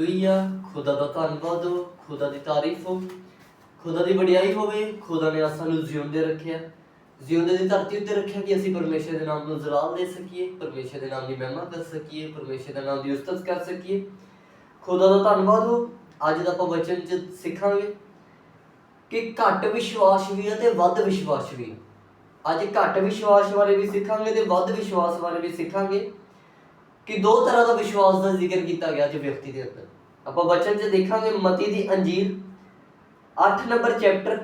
Hallelujah ਖੁਦਾ ਦਾ ਧੰਨਵਾਦ ਹੋ ਖੁਦਾ ਦੀ ਤਾਰੀਫ ਹੋ। ਖੁਦਾ ਦੀ ਵਡਿਆਈ ਹੋਵੇ, ਖੁਦਾ ਨੇ ਸਾਨੂੰ ਜਿਉਂਦੇ ਰੱਖਿਆ। ਜਿਉਂਦੇ ਦੀ ਧਰਤੀ ਉੱਤੇ ਰੱਖਿਆ ਕਿ ਅਸੀਂ ਪਰਮੇਸ਼ਰ ਦੇ ਨਾਮ ਨੂੰ ਜਲਾਲ ਦੇ ਸਕੀਏ, ਪਰਮੇਸ਼ਰ ਦੇ ਨਾਮ ਦੀ ਮਹਿਮਾ ਕਰ ਸਕੀਏ, ਪਰਮੇਸ਼ਰ ਦੇ ਨਾਮ ਦੀ ਉਸਤਤ ਕਰ ਸਕੀਏ। ਖੁਦਾ ਦਾ ਧੰਨਵਾਦ ਹੋ। ਅੱਜ ਦਾ ਆਪਾਂ ਵਚਨ ਚ ਸਿੱਖਾਂਗੇ ਕਿ ਘੱਟ ਵਿਸ਼ਵਾਸ ਵੀ ਹੈ ਤੇ ਵੱਧ ਵਿਸ਼ਵਾਸ ਵੀ ਹੈ ਅੱਜ ਘੱਟ ਵਿਸ਼ਵਾਸ ਬਾਰੇ ਵੀ ਸਿੱਖਾਂਗੇ ਤੇ ਵੱਧ ਵਿਸ਼ਵਾਸ ਬਾਰੇ ਵੀ ਸਿੱਖਾਂਗੇ ਕਿ ਦੋ ਤਰ੍ਹਾਂ ਦਾ ਵਿਸ਼ਵਾਸ ਦਾ ਜ਼ਿਕਰ ਕੀਤਾ ਗਿਆ ਅੱਜ ਵਿਅਕਤੀ ਦੇ ਅੰਦਰ। ਆਪਾਂ ਬਚਨ 'ਚ ਦੇਖਾਂਗੇ ਮਤੀ ਦੀ ਅੰਜੀਰ 8 ਨੰਬਰ ਚੈਪਟਰ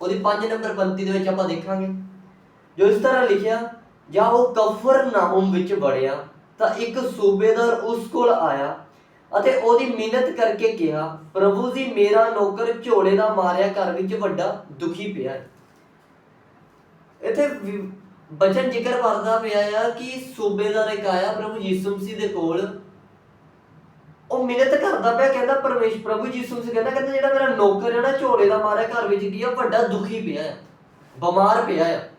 ਉਹਦੀ 5 ਨੰਬਰ ਪੰਕਤੀ ਦੇ ਵਿੱਚ ਆਪਾਂ ਦੇਖਾਂਗੇ। ਜੋ ਇਸ ਤਰ੍ਹਾਂ ਲਿਖਿਆ, ਜਾਂ ਉਹ ਕਫਰਨਾਹੂਮ ਵਿੱਚ ਵੜਿਆ, ਤਾਂ ਇੱਕ ਸੂਬੇਦਾਰ ਉਸ ਕੋਲ ਆਇਆ ਅਤੇ ਉਹਦੀ ਮਿਹਨਤ ਕਰਕੇ ਕਿਹਾ, ਪ੍ਰਭੂ ਜੀ, ਮੇਰਾ ਨੌਕਰ ਝੋਲੇ ਦਾ ਮਾਰਿਆ ਘਰ ਵਿੱਚ ਵੱਡਾ ਦੁਖੀ ਪਿਆ ਹੈ। ਇੱਥੇ ਬਚਨ ਜ਼ਿਕਰ ਕਰਦਾ ਪਿਆ ਆ ਕਿ ਸੂਬੇਦਾਰ ਇੱਕ ਆਇਆ ਪ੍ਰਭੂ ਯਿਸੂ ਮਸੀਹ ਦੇ ਕੋਲ ਉਹ ਮਿਹਨਤ ਕਰਦਾ ਪਿਆ, ਕਹਿੰਦਾ ਪਰਮੇਸ਼ ਪ੍ਰਭੂ ਯਿਸੂ ਮਸੀਹ, ਕਹਿੰਦਾ ਕਹਿੰਦਾ ਜਿਹੜਾ ਮੇਰਾ ਨੌਕਰ ਹੈ ਨਾ, ਝੋਲੇ ਦਾ ਮਾਰਿਆ ਘਰ ਵਿੱਚ ਕੀ ਆ, ਵੱਡਾ ਦੁਖੀ ਪਿਆ ਹੈ ਬਿਮਾਰ ਪਿਆ ਹੈ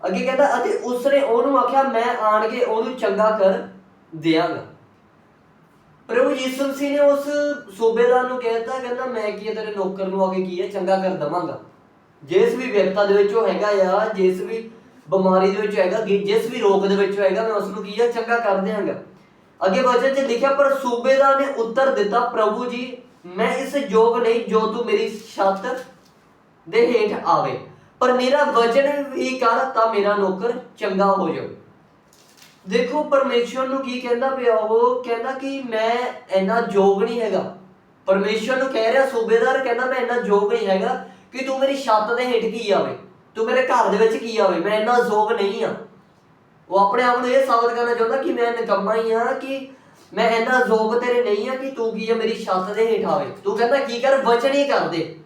ਅੱਗੇ ਕਹਿੰਦਾ, ਅਤੇ ਉਸਨੇ ਉਹਨੂੰ ਆਖਿਆ, ਮੈਂ ਆਣ ਕੇ ਉਹਨੂੰ ਚੰਗਾ ਕਰ ਦਿਆਂਗਾ। ਪ੍ਰਭੂ ਯਿਸੂ ਮਸੀਹ ਨੇ ਉਸ ਸੂਬੇਦਾਰ ਨੂੰ ਕਹਿਤਾ, ਕਹਿੰਦਾ, ਮੈਂ ਕੀ ਆ, ਤੇਰੇ ਨੌਕਰ ਨੂੰ ਆ ਕੇ ਕੀ ਹੈ ਚੰਗਾ ਕਰ ਦਵਾਂਗਾ। ਜਿਸ ਵੀ ਵਿਅਕਤਾ ਦੇ ਵਿੱਚ ਉਹ ਹੈਗਾ ਆ, ਜਿਸ ਵੀ ਬਿਮਾਰੀ ਦੇ ਵਿੱਚ ਹੈਗਾ, ਜਿਸ ਵੀ ਰੋਗ ਦੇ ਵਿੱਚ ਹੈਗਾ, ਮੈਂ ਉਸ ਨੂੰ ਕੀ ਆ, ਚੰਗਾ ਕਰ ਦਿਆਂਗਾ। ਅੱਗੇ ਵਚਨ 'ਚ ਲਿਖਿਆ, ਪਰ ਸੂਬੇਦਾਰ ਨੇ ਉੱਤਰ ਦਿੱਤਾ, ਪ੍ਰਭੂ ਜੀ, ਮੈਂ ਇਸ ਯੋਗ ਨਹੀਂ ਜੋ ਤੂੰ ਮੇਰੀ ਛੱਤ ਦੇ ਹੇਠ ਆਵੇ, ਪਰ ਮੇਰਾ ਵਚਨ ਵੀ ਕਰ ਤਾਂ ਮੇਰਾ ਨੌਕਰ ਚੰਗਾ ਹੋ ਜਾਊ ਦੇਖੋ, ਪਰਮੇਸ਼ਵਰ ਨੂੰ ਕੀ ਕਹਿੰਦਾ ਪਿਆ ਉਹ? ਕਹਿੰਦਾ ਕਿ ਮੈਂ ਇੰਨਾ ਯੋਗ ਨਹੀਂ ਹੈਗਾ। ਪਰਮੇਸ਼ਵਰ ਨੂੰ ਕਹਿ ਰਿਹਾ, ਸੂਬੇਦਾਰ ਕਹਿੰਦਾ, ਮੈਂ ਇੰਨਾ ਯੋਗ ਨਹੀਂ ਹੈਗਾ ਕਿ ਤੂੰ ਮੇਰੀ ਛੱਤ ਦੇ ਹੇਠ ਕੀ ਆਵੇ? ਤੂੰ ਮੇਰੇ ਘਰ ਦੇ ਵਿੱਚ ਕੀ ਆਵੇ? ਮੈਂ ਇੰਨਾ ਯੋਗ ਨਹੀਂ ਆ। ਉਹ ਆਪਣੇ ਆਪ ਨੂੰ ਇਹ ਸਾਬਤ ਕਰਨਾ ਚਾਹੁੰਦਾ ਕਿ ਮੈਂ ਨਿਕੰਮਾ ਹੀ ਆ ਕਿ ਮੈਂ ਇੰਨਾ ਯੋਗ ਤੇਰੇ ਨਹੀਂ ਆ ਕਿ ਤੂੰ ਕੀ ਆ ਮੇਰੀ ਛੱਤ ਦੇ ਹੇਠ ਆਵੇ। ਤੂੰ ਕਹਿੰਦਾ, ਕੀ ਕਰ? ਵਚਨ ਹੀ ਕਰਦੇ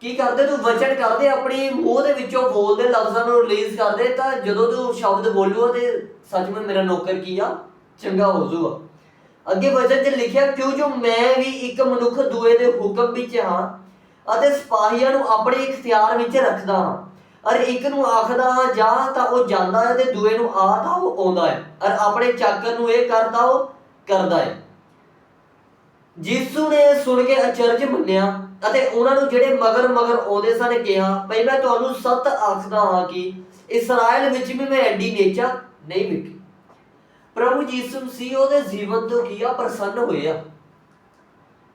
ਕੀ ਕਰਦੇ? ਤੂੰ ਵਚਨ ਕਰਦੇ ਆਪਣੀ ਮੂੰਹ ਦੇ ਵਿੱਚੋਂ ਬੋਲਦੇ ਲਫ਼ਜ਼ਾਂ ਨੂੰ ਰਿਲੀਜ਼ ਕਰਦੇ ਤਾਂ ਜਦੋਂ ਤੂੰ ਸ਼ਬਦ ਬੋਲੂਗਾ ਤੇ ਸੱਚਮੁੱਚ ਮੇਰਾ ਨੌਕਰ ਕੀ ਆ? ਚੰਗਾ ਹੋ ਜਾਊਗਾ। ਅੱਗੇ ਵਚਨ 'ਚ ਲਿਖਿਆ, ਕਿਉਂ ਜੋ ਮੈਂ ਵੀ ਇੱਕ ਮਨੁੱਖ ਦੂਏ ਦੇ ਹੁਕਮ ਵਿੱਚ ਹਾਂ ਅਤੇ ਸਿਪਾਹੀਆਂ ਨੂੰ ਆਪਣੇ ਇਖਤਿਆਰ ਵਿੱਚ ਰੱਖਦਾ ਹਾਂ। ਅਰ ਇੱਕ ਨੂੰ ਆਖਦਾ ਹਾਂ ਜਾ ਤਾਂ ਉਹ ਜਾਂਦਾ ਹੈ ਤੇ ਦੂਏ ਨੂੰ ਆ ਤਾਂ ਉਹ ਆਉਂਦਾ ਹੈ। ਅਰ ਆਪਣੇ ਚਾਕਰ ਨੂੰ ਇਹ ਕਰਦਾ, ਉਹ ਕਰਦਾ ਹੈ। ਜਿਸੂ ਨੇ ਸੁਣ ਕੇ ਅਚਰਜ ਮੰਨਿਆ ਅਤੇ ਉਹਨਾਂ ਨੂੰ ਜਿਹੜੇ ਮਗਰ ਮਗਰ ਆਉਂਦੇ ਸਨ ਕਿਹਾ, ਭਈ ਮੈਂ ਤੁਹਾਨੂੰ ਸੱਤ ਆਖਦਾ ਹਾਂ ਕਿ ਇਸਰਾਇਲ ਵਿੱਚ ਵੀ ਮੈਂ ਐਡੀ ਨੇਚਾ ਨਹੀਂ ਵੇਖੀ। ਪ੍ਰਭੂ ਯਿਸੂ ਮਸੀਹ ਉਹਦੇ ਜੀਵਨ ਤੋਂ ਕੀ ਆ? ਪ੍ਰਸੰਨ ਹੋਇਆ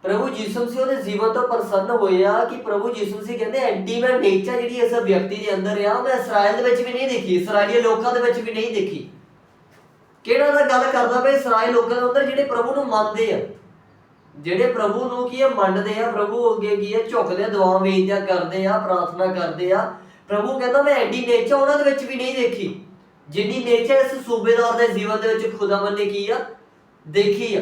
ਪ੍ਰਭੂ ਯਿਸੂ ਮਸੀਹ ਉਹਦੇ ਜੀਵਨ ਤੋਂ ਪ੍ਰਸੰਨ ਹੋਏ ਆ ਕਿ ਪ੍ਰਭੂ ਯਿਸੂ ਮਸੀਹ ਕਹਿੰਦੇ ਐਡੀ ਮੈਂ ਨੇਚਾ ਜਿਹੜੀ ਇਸ ਵਿਅਕਤੀ ਦੇ ਅੰਦਰ ਆ ਮੈਂ ਇਸਰਾਇਲ ਦੇ ਵਿੱਚ ਵੀ ਨਹੀਂ ਦੇਖੀ ਇਸਰਾਈਲੀ ਲੋਕਾਂ ਦੇ ਵਿੱਚ ਵੀ ਨਹੀਂ ਦੇਖੀ। ਕਿਹੜਾ ਦਾ ਗੱਲ ਕਰਦਾ ਪਿਆ, ਇਸਰਾਇਲ ਲੋਕਾਂ ਦੇ ਅੰਦਰ ਜਿਹੜੇ ਪ੍ਰਭੂ ਨੂੰ ਮੰਨਦੇ ਆ। ਜਿਹੜੇ ਪ੍ਰਭੂ ਨੂੰ ਕੀ ਹੈ ਮੰਨਦੇ ਆ, ਪ੍ਰਭੂ ਅੱਗੇ ਕੀ ਹੈ ਝੁਕਦੇ ਆ, ਦੁਆ ਵੇਚਦਿਆ ਕਰਦੇ ਆ, ਪ੍ਰਾਰਥਨਾ ਕਰਦੇ ਆ। ਪ੍ਰਭੂ ਕਹਿੰਦਾ ਮੈਂ ਐਡੀ ਨੇਚਰ ਉਹਨਾਂ ਦੇ ਵਿੱਚ ਵੀ ਨਹੀਂ ਦੇਖੀ। ਜਿੰਨੀ ਨੇਚਰ ਇਸ ਸੂਬੇਦਾਰ ਦੇ ਜੀਵਨ ਦੇ ਵਿੱਚ ਖੁਦਾਵੰਦ ਨੇ ਕੀ ਆ, ਦੇਖੀ ਆ।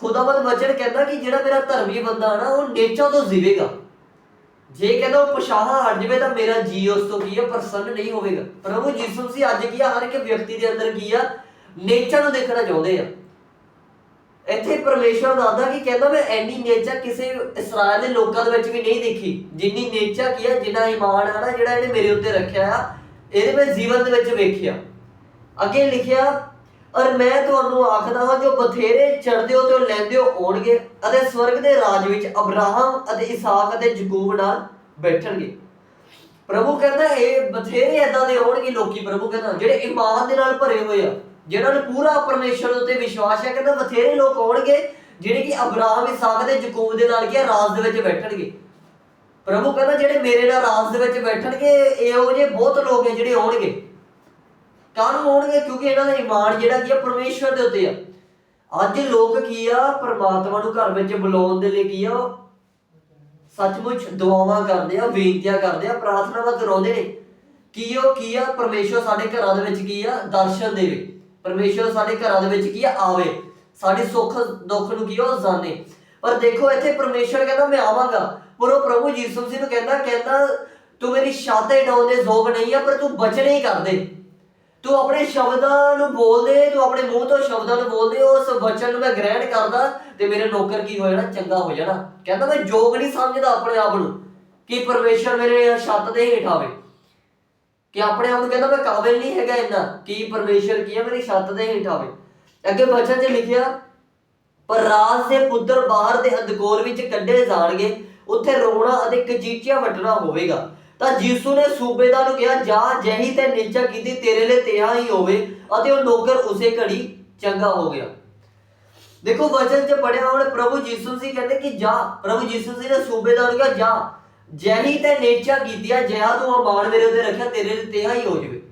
ਖੁਦਾਵੰਦ ਵਚਨ ਕਹਿੰਦਾ ਕਿ ਜਿਹੜਾ ਮੇਰਾ ਧਰਮੀ ਬੰਦਾ ਨਾ, ਉਹ ਨੇਚਾ ਤੋਂ ਜੀਵੇਗਾ। ਜੇ ਕਹਿੰਦਾ ਉਹ ਪਛਾਹਾ ਹਟ ਜਾਵੇ ਤਾਂ ਮੇਰਾ ਜੀ ਉਸ ਤੋਂ ਕੀ ਆ, ਪ੍ਰਸੰਨ ਨਹੀਂ ਹੋਵੇਗਾ। ਪ੍ਰਭੂ ਯਿਸੂ ਸੀ ਅੱਜ ਕੀ ਆ? ਹਰ ਇੱਕ ਵਿਅਕਤੀ ਦੇ ਅੰਦਰ ਕੀ ਆ? ਨੇਚਰ ਨੂੰ ਦੇਖਣਾ ਚਾਹੁੰਦੇ ਆ। ਇੱਥੇ ਪਰਮੇਸ਼ਵਰ ਦੱਸਦਾ ਕਿ ਕਹਿੰਦਾ ਮੈਂ ਐਨੀ ਨੇਚਰ ਕਿਸੇ ਇਸਰਾਇਲ ਦੇ ਲੋਕਾਂ ਦੇ ਵਿੱਚ ਵੀ ਨਹੀਂ ਦੇਖੀ। ਜਿੰਨੀ ਨੇਚਰ ਕੀ ਆ, ਜਿੰਨਾ ਈਮਾਨ ਆ ਨਾ, ਜਿਹੜਾ ਇਹਨੇ ਮੇਰੇ ਉੱਤੇ ਰੱਖਿਆ ਆ, ਇਹਦੇ ਮੈਂ ਜੀਵਨ ਦੇ ਵਿੱਚ ਵੇਖਿਆ। ਅੱਗੇ ਲਿਖਿਆ ਔਰ ਮੈਂ ਤੁਹਾਨੂੰ ਆਖਦਾ ਹਾਂ ਜੋ ਬਥੇਰੇ ਚੜਦੇ ਹੋ ਤੇ ਉਹ ਲੈਂਦੇ ਹੋ ਆਉਣਗੇ ਅਤੇ ਸਵਰਗ ਦੇ ਰਾਜ ਵਿੱਚ ਅਬਰਾਹਮ ਅਤੇ ਇਸਾਕ ਅਤੇ ਯਕੂਬ ਨਾਲ ਬੈਠਣਗੇ। ਪ੍ਰਭੂ ਕਹਿੰਦਾ ਇਹ ਬਥੇਰੇ ਏਦਾਂ ਦੇ ਹੋਣਗੇ ਲੋਕੀ ਪ੍ਰਭੂ ਕਹਿੰਦਾ, ਜਿਹੜੇ ਇਮਾਨ ਦੇ ਨਾਲ ਭਰੇ ਹੋਏ ਆ, ਜਿਹਨਾਂ ਨੂੰ ਪੂਰਾ ਪਰਮੇਸ਼ਰ ਉੱਤੇ ਵਿਸ਼ਵਾਸ ਹੈ, ਕਹਿੰਦਾ ਬਥੇਰੇ ਲੋਕ ਹੋਣਗੇ ਜਿਹੜੇ ਕਿ ਅਬਰਾਹਮ, ਇਸਾਕ ਤੇ ਯਕੂਬ ਦੇ ਨਾਲ ਕੀ ਰਾਜ ਦੇ ਵਿੱਚ ਬੈਠਣਗੇ। ਪ੍ਰਭੂ ਕਹਿੰਦਾ ਜਿਹੜੇ ਮੇਰੇ ਨਾਲ ਰਾਜ ਦੇ ਵਿੱਚ ਬੈਠਣਗੇ, ਇਹੋ ਜਿਹੇ ਬਹੁਤ ਲੋਕ ਹੈ ਜਿਹੜੇ ਆਉਣਗੇ। ਕਾਹਨੂੰ ਹੋਣਗੇ ਕਿਉਂਕਿ ਇਹਨਾਂ ਦਾ ਈਮਾਨ ਜਿਹੜਾ ਕੀ ਆ ਪਰਮੇਸ਼ਰ ਦੇ ਉੱਤੇ ਆ। ਅੱਜ ਲੋਕ ਕੀ ਆ, ਪਰਮਾਤਮਾ ਨੂੰ ਘਰ ਵਿੱਚ ਬੁਲਾਉਣ ਦੇ ਲਈ ਕੀ ਆ ਉਹ ਸੱਚਮੁੱਚ ਦੁਆਵਾਂ ਕਰਦੇ ਆ, ਬੇਨਤੀਆਂ ਕਰਦੇ ਆ ਪ੍ਰਾਰਥਨਾਵਾਂ ਕਰਾਉਂਦੇ ਨੇ। ਕੀ ਉਹ ਕੀ ਆ ਪਰਮੇਸ਼ਰ ਸਾਡੇ ਘਰਾਂ ਦੇ ਵਿੱਚ ਕੀ ਆ, ਦਰਸ਼ਨ ਦੇਵੇ। ਪਰਮੇਸ਼ਰ ਸਾਡੇ ਘਰਾਂ ਦੇ ਵਿੱਚ ਕੀ ਆ, ਆਵੇ। ਸਾਡੇ ਸੁੱਖ, ਦੁੱਖ ਨੂੰ ਕੀ ਉਹ ਜਾਣੇ। ਪਰ ਦੇਖੋ ਇੱਥੇ ਪਰਮੇਸ਼ਰ ਕਹਿੰਦਾ, ਮੈਂ ਆਵਾਂਗਾ। ਪਰ ਉਹ ਪ੍ਰਭੂ ਯਿਸੂ ਮਸੀਹ ਨੂੰ ਕਹਿੰਦਾ ਕਹਿੰਦਾ, ਤੂੰ ਮੇਰੀ ਛਾਤੇ ਡਾਉਣ ਦੇ ਯੋਗ ਨਹੀਂ ਆ, ਪਰ ਤੂੰ ਬਚਨ ਹੀ ਕਰਦੇ ਤੂੰ ਆਪਣੇ ਸ਼ਬਦਾਂ ਨੂੰ ਬੋਲਦੇ, ਤੂੰ ਆਪਣੇ ਮੂੰਹ ਤੋਂ ਸ਼ਬਦਾਂ ਨੂੰ ਬੋਲਦੇ, ਉਸ ਵਚਨ ਨੂੰ ਮੈਂ ਗ੍ਰਹਿਣ ਕਰਦਾ ਤੇ ਮੇਰੇ ਨੌਕਰ ਕੀ ਹੋ ਜਾਣਾ? ਚੰਗਾ ਹੋ ਜਾਣਾ। ਕਹਿੰਦਾ ਮੈਂ ਯੋਗ ਨਹੀਂ ਸਮਝਦਾ ਆਪਣੇ ਆਪ ਨੂੰ ਕਿ ਪਰਮੇਸ਼ਰ ਮੇਰੇ ਛੱਤ ਦੇ ਹੇਠ ਆਵੇ। ਕਿ ਆਪਣੇ ਆਪ ਨੂੰ ਕਹਿੰਦਾ ਮੈਂ ਕਾਬਿਲ ਨਹੀਂ ਹੈਗਾ ਇੰਨਾ ਕਿ ਪਰਮੇਸ਼ਰ ਕੀ ਹੈ ਮੇਰੀ ਛੱਤ ਦੇ ਹੇਠ ਆਵੇ। ਅੱਗੇ ਵਚਨ 'ਚ ਲਿਖਿਆ, ਪਰ ਰਾਜ ਦੇ ਪੁੱਤਰ ਬਾਹਰ ਦੇ ਅੰਧਕੋਰ ਵਿੱਚ ਕੱਢੇ ਜਾਣਗੇ, ਉੱਥੇ ਰੋਣਾ ਅਤੇ ਕਚੀਚੀਆਂ ਵੱਟਣਾ ਹੋਵੇਗਾ। ਤਾਂ ਯੀਸ਼ੂ ਨੇ ਸੂਬੇਦਾਰ ਨੂੰ ਕਿਹਾ, ਜਾ, ਜਹੀ ਤੇ ਨੀਚਾ ਕੀਤੀ, ਤੇਰੇ ਲਈ ਤਿਆ ਹੀ ਹੋਵੇ। ਅਤੇ ਉਹ ਨੌਕਰ ਉਸੇ ਘੜੀ ਚੰਗਾ ਹੋ ਗਿਆ। ਦੇਖੋ, ਵਚਨ 'ਚ ਪੜਿਆ ਹੁਣ ਪ੍ਰਭੂ ਯੀਸ਼ੂ ਸੀ, ਕਹਿੰਦੇ ਕਿ ਜਾ। ਪ੍ਰਭੂ ਯੀਸ਼ੂ ਸੀ ਨੇ ਸੂਬੇਦਾਰ ਨੂੰ ਕਿਹਾ, ਜਾ, ਜਹੀ ਤੇ ਨੇਚਾ ਕੀਤੀਆ ਜਿਹਾ ਤੂੰ ਅਮਾਨ ਮੇਰੇ ਉੱਤੇ ਰੱਖਿਆ, ਤੇਰੇ ਲਈ ਤਿਆ ਹੀ ਹੋ ਜਾਵੇ।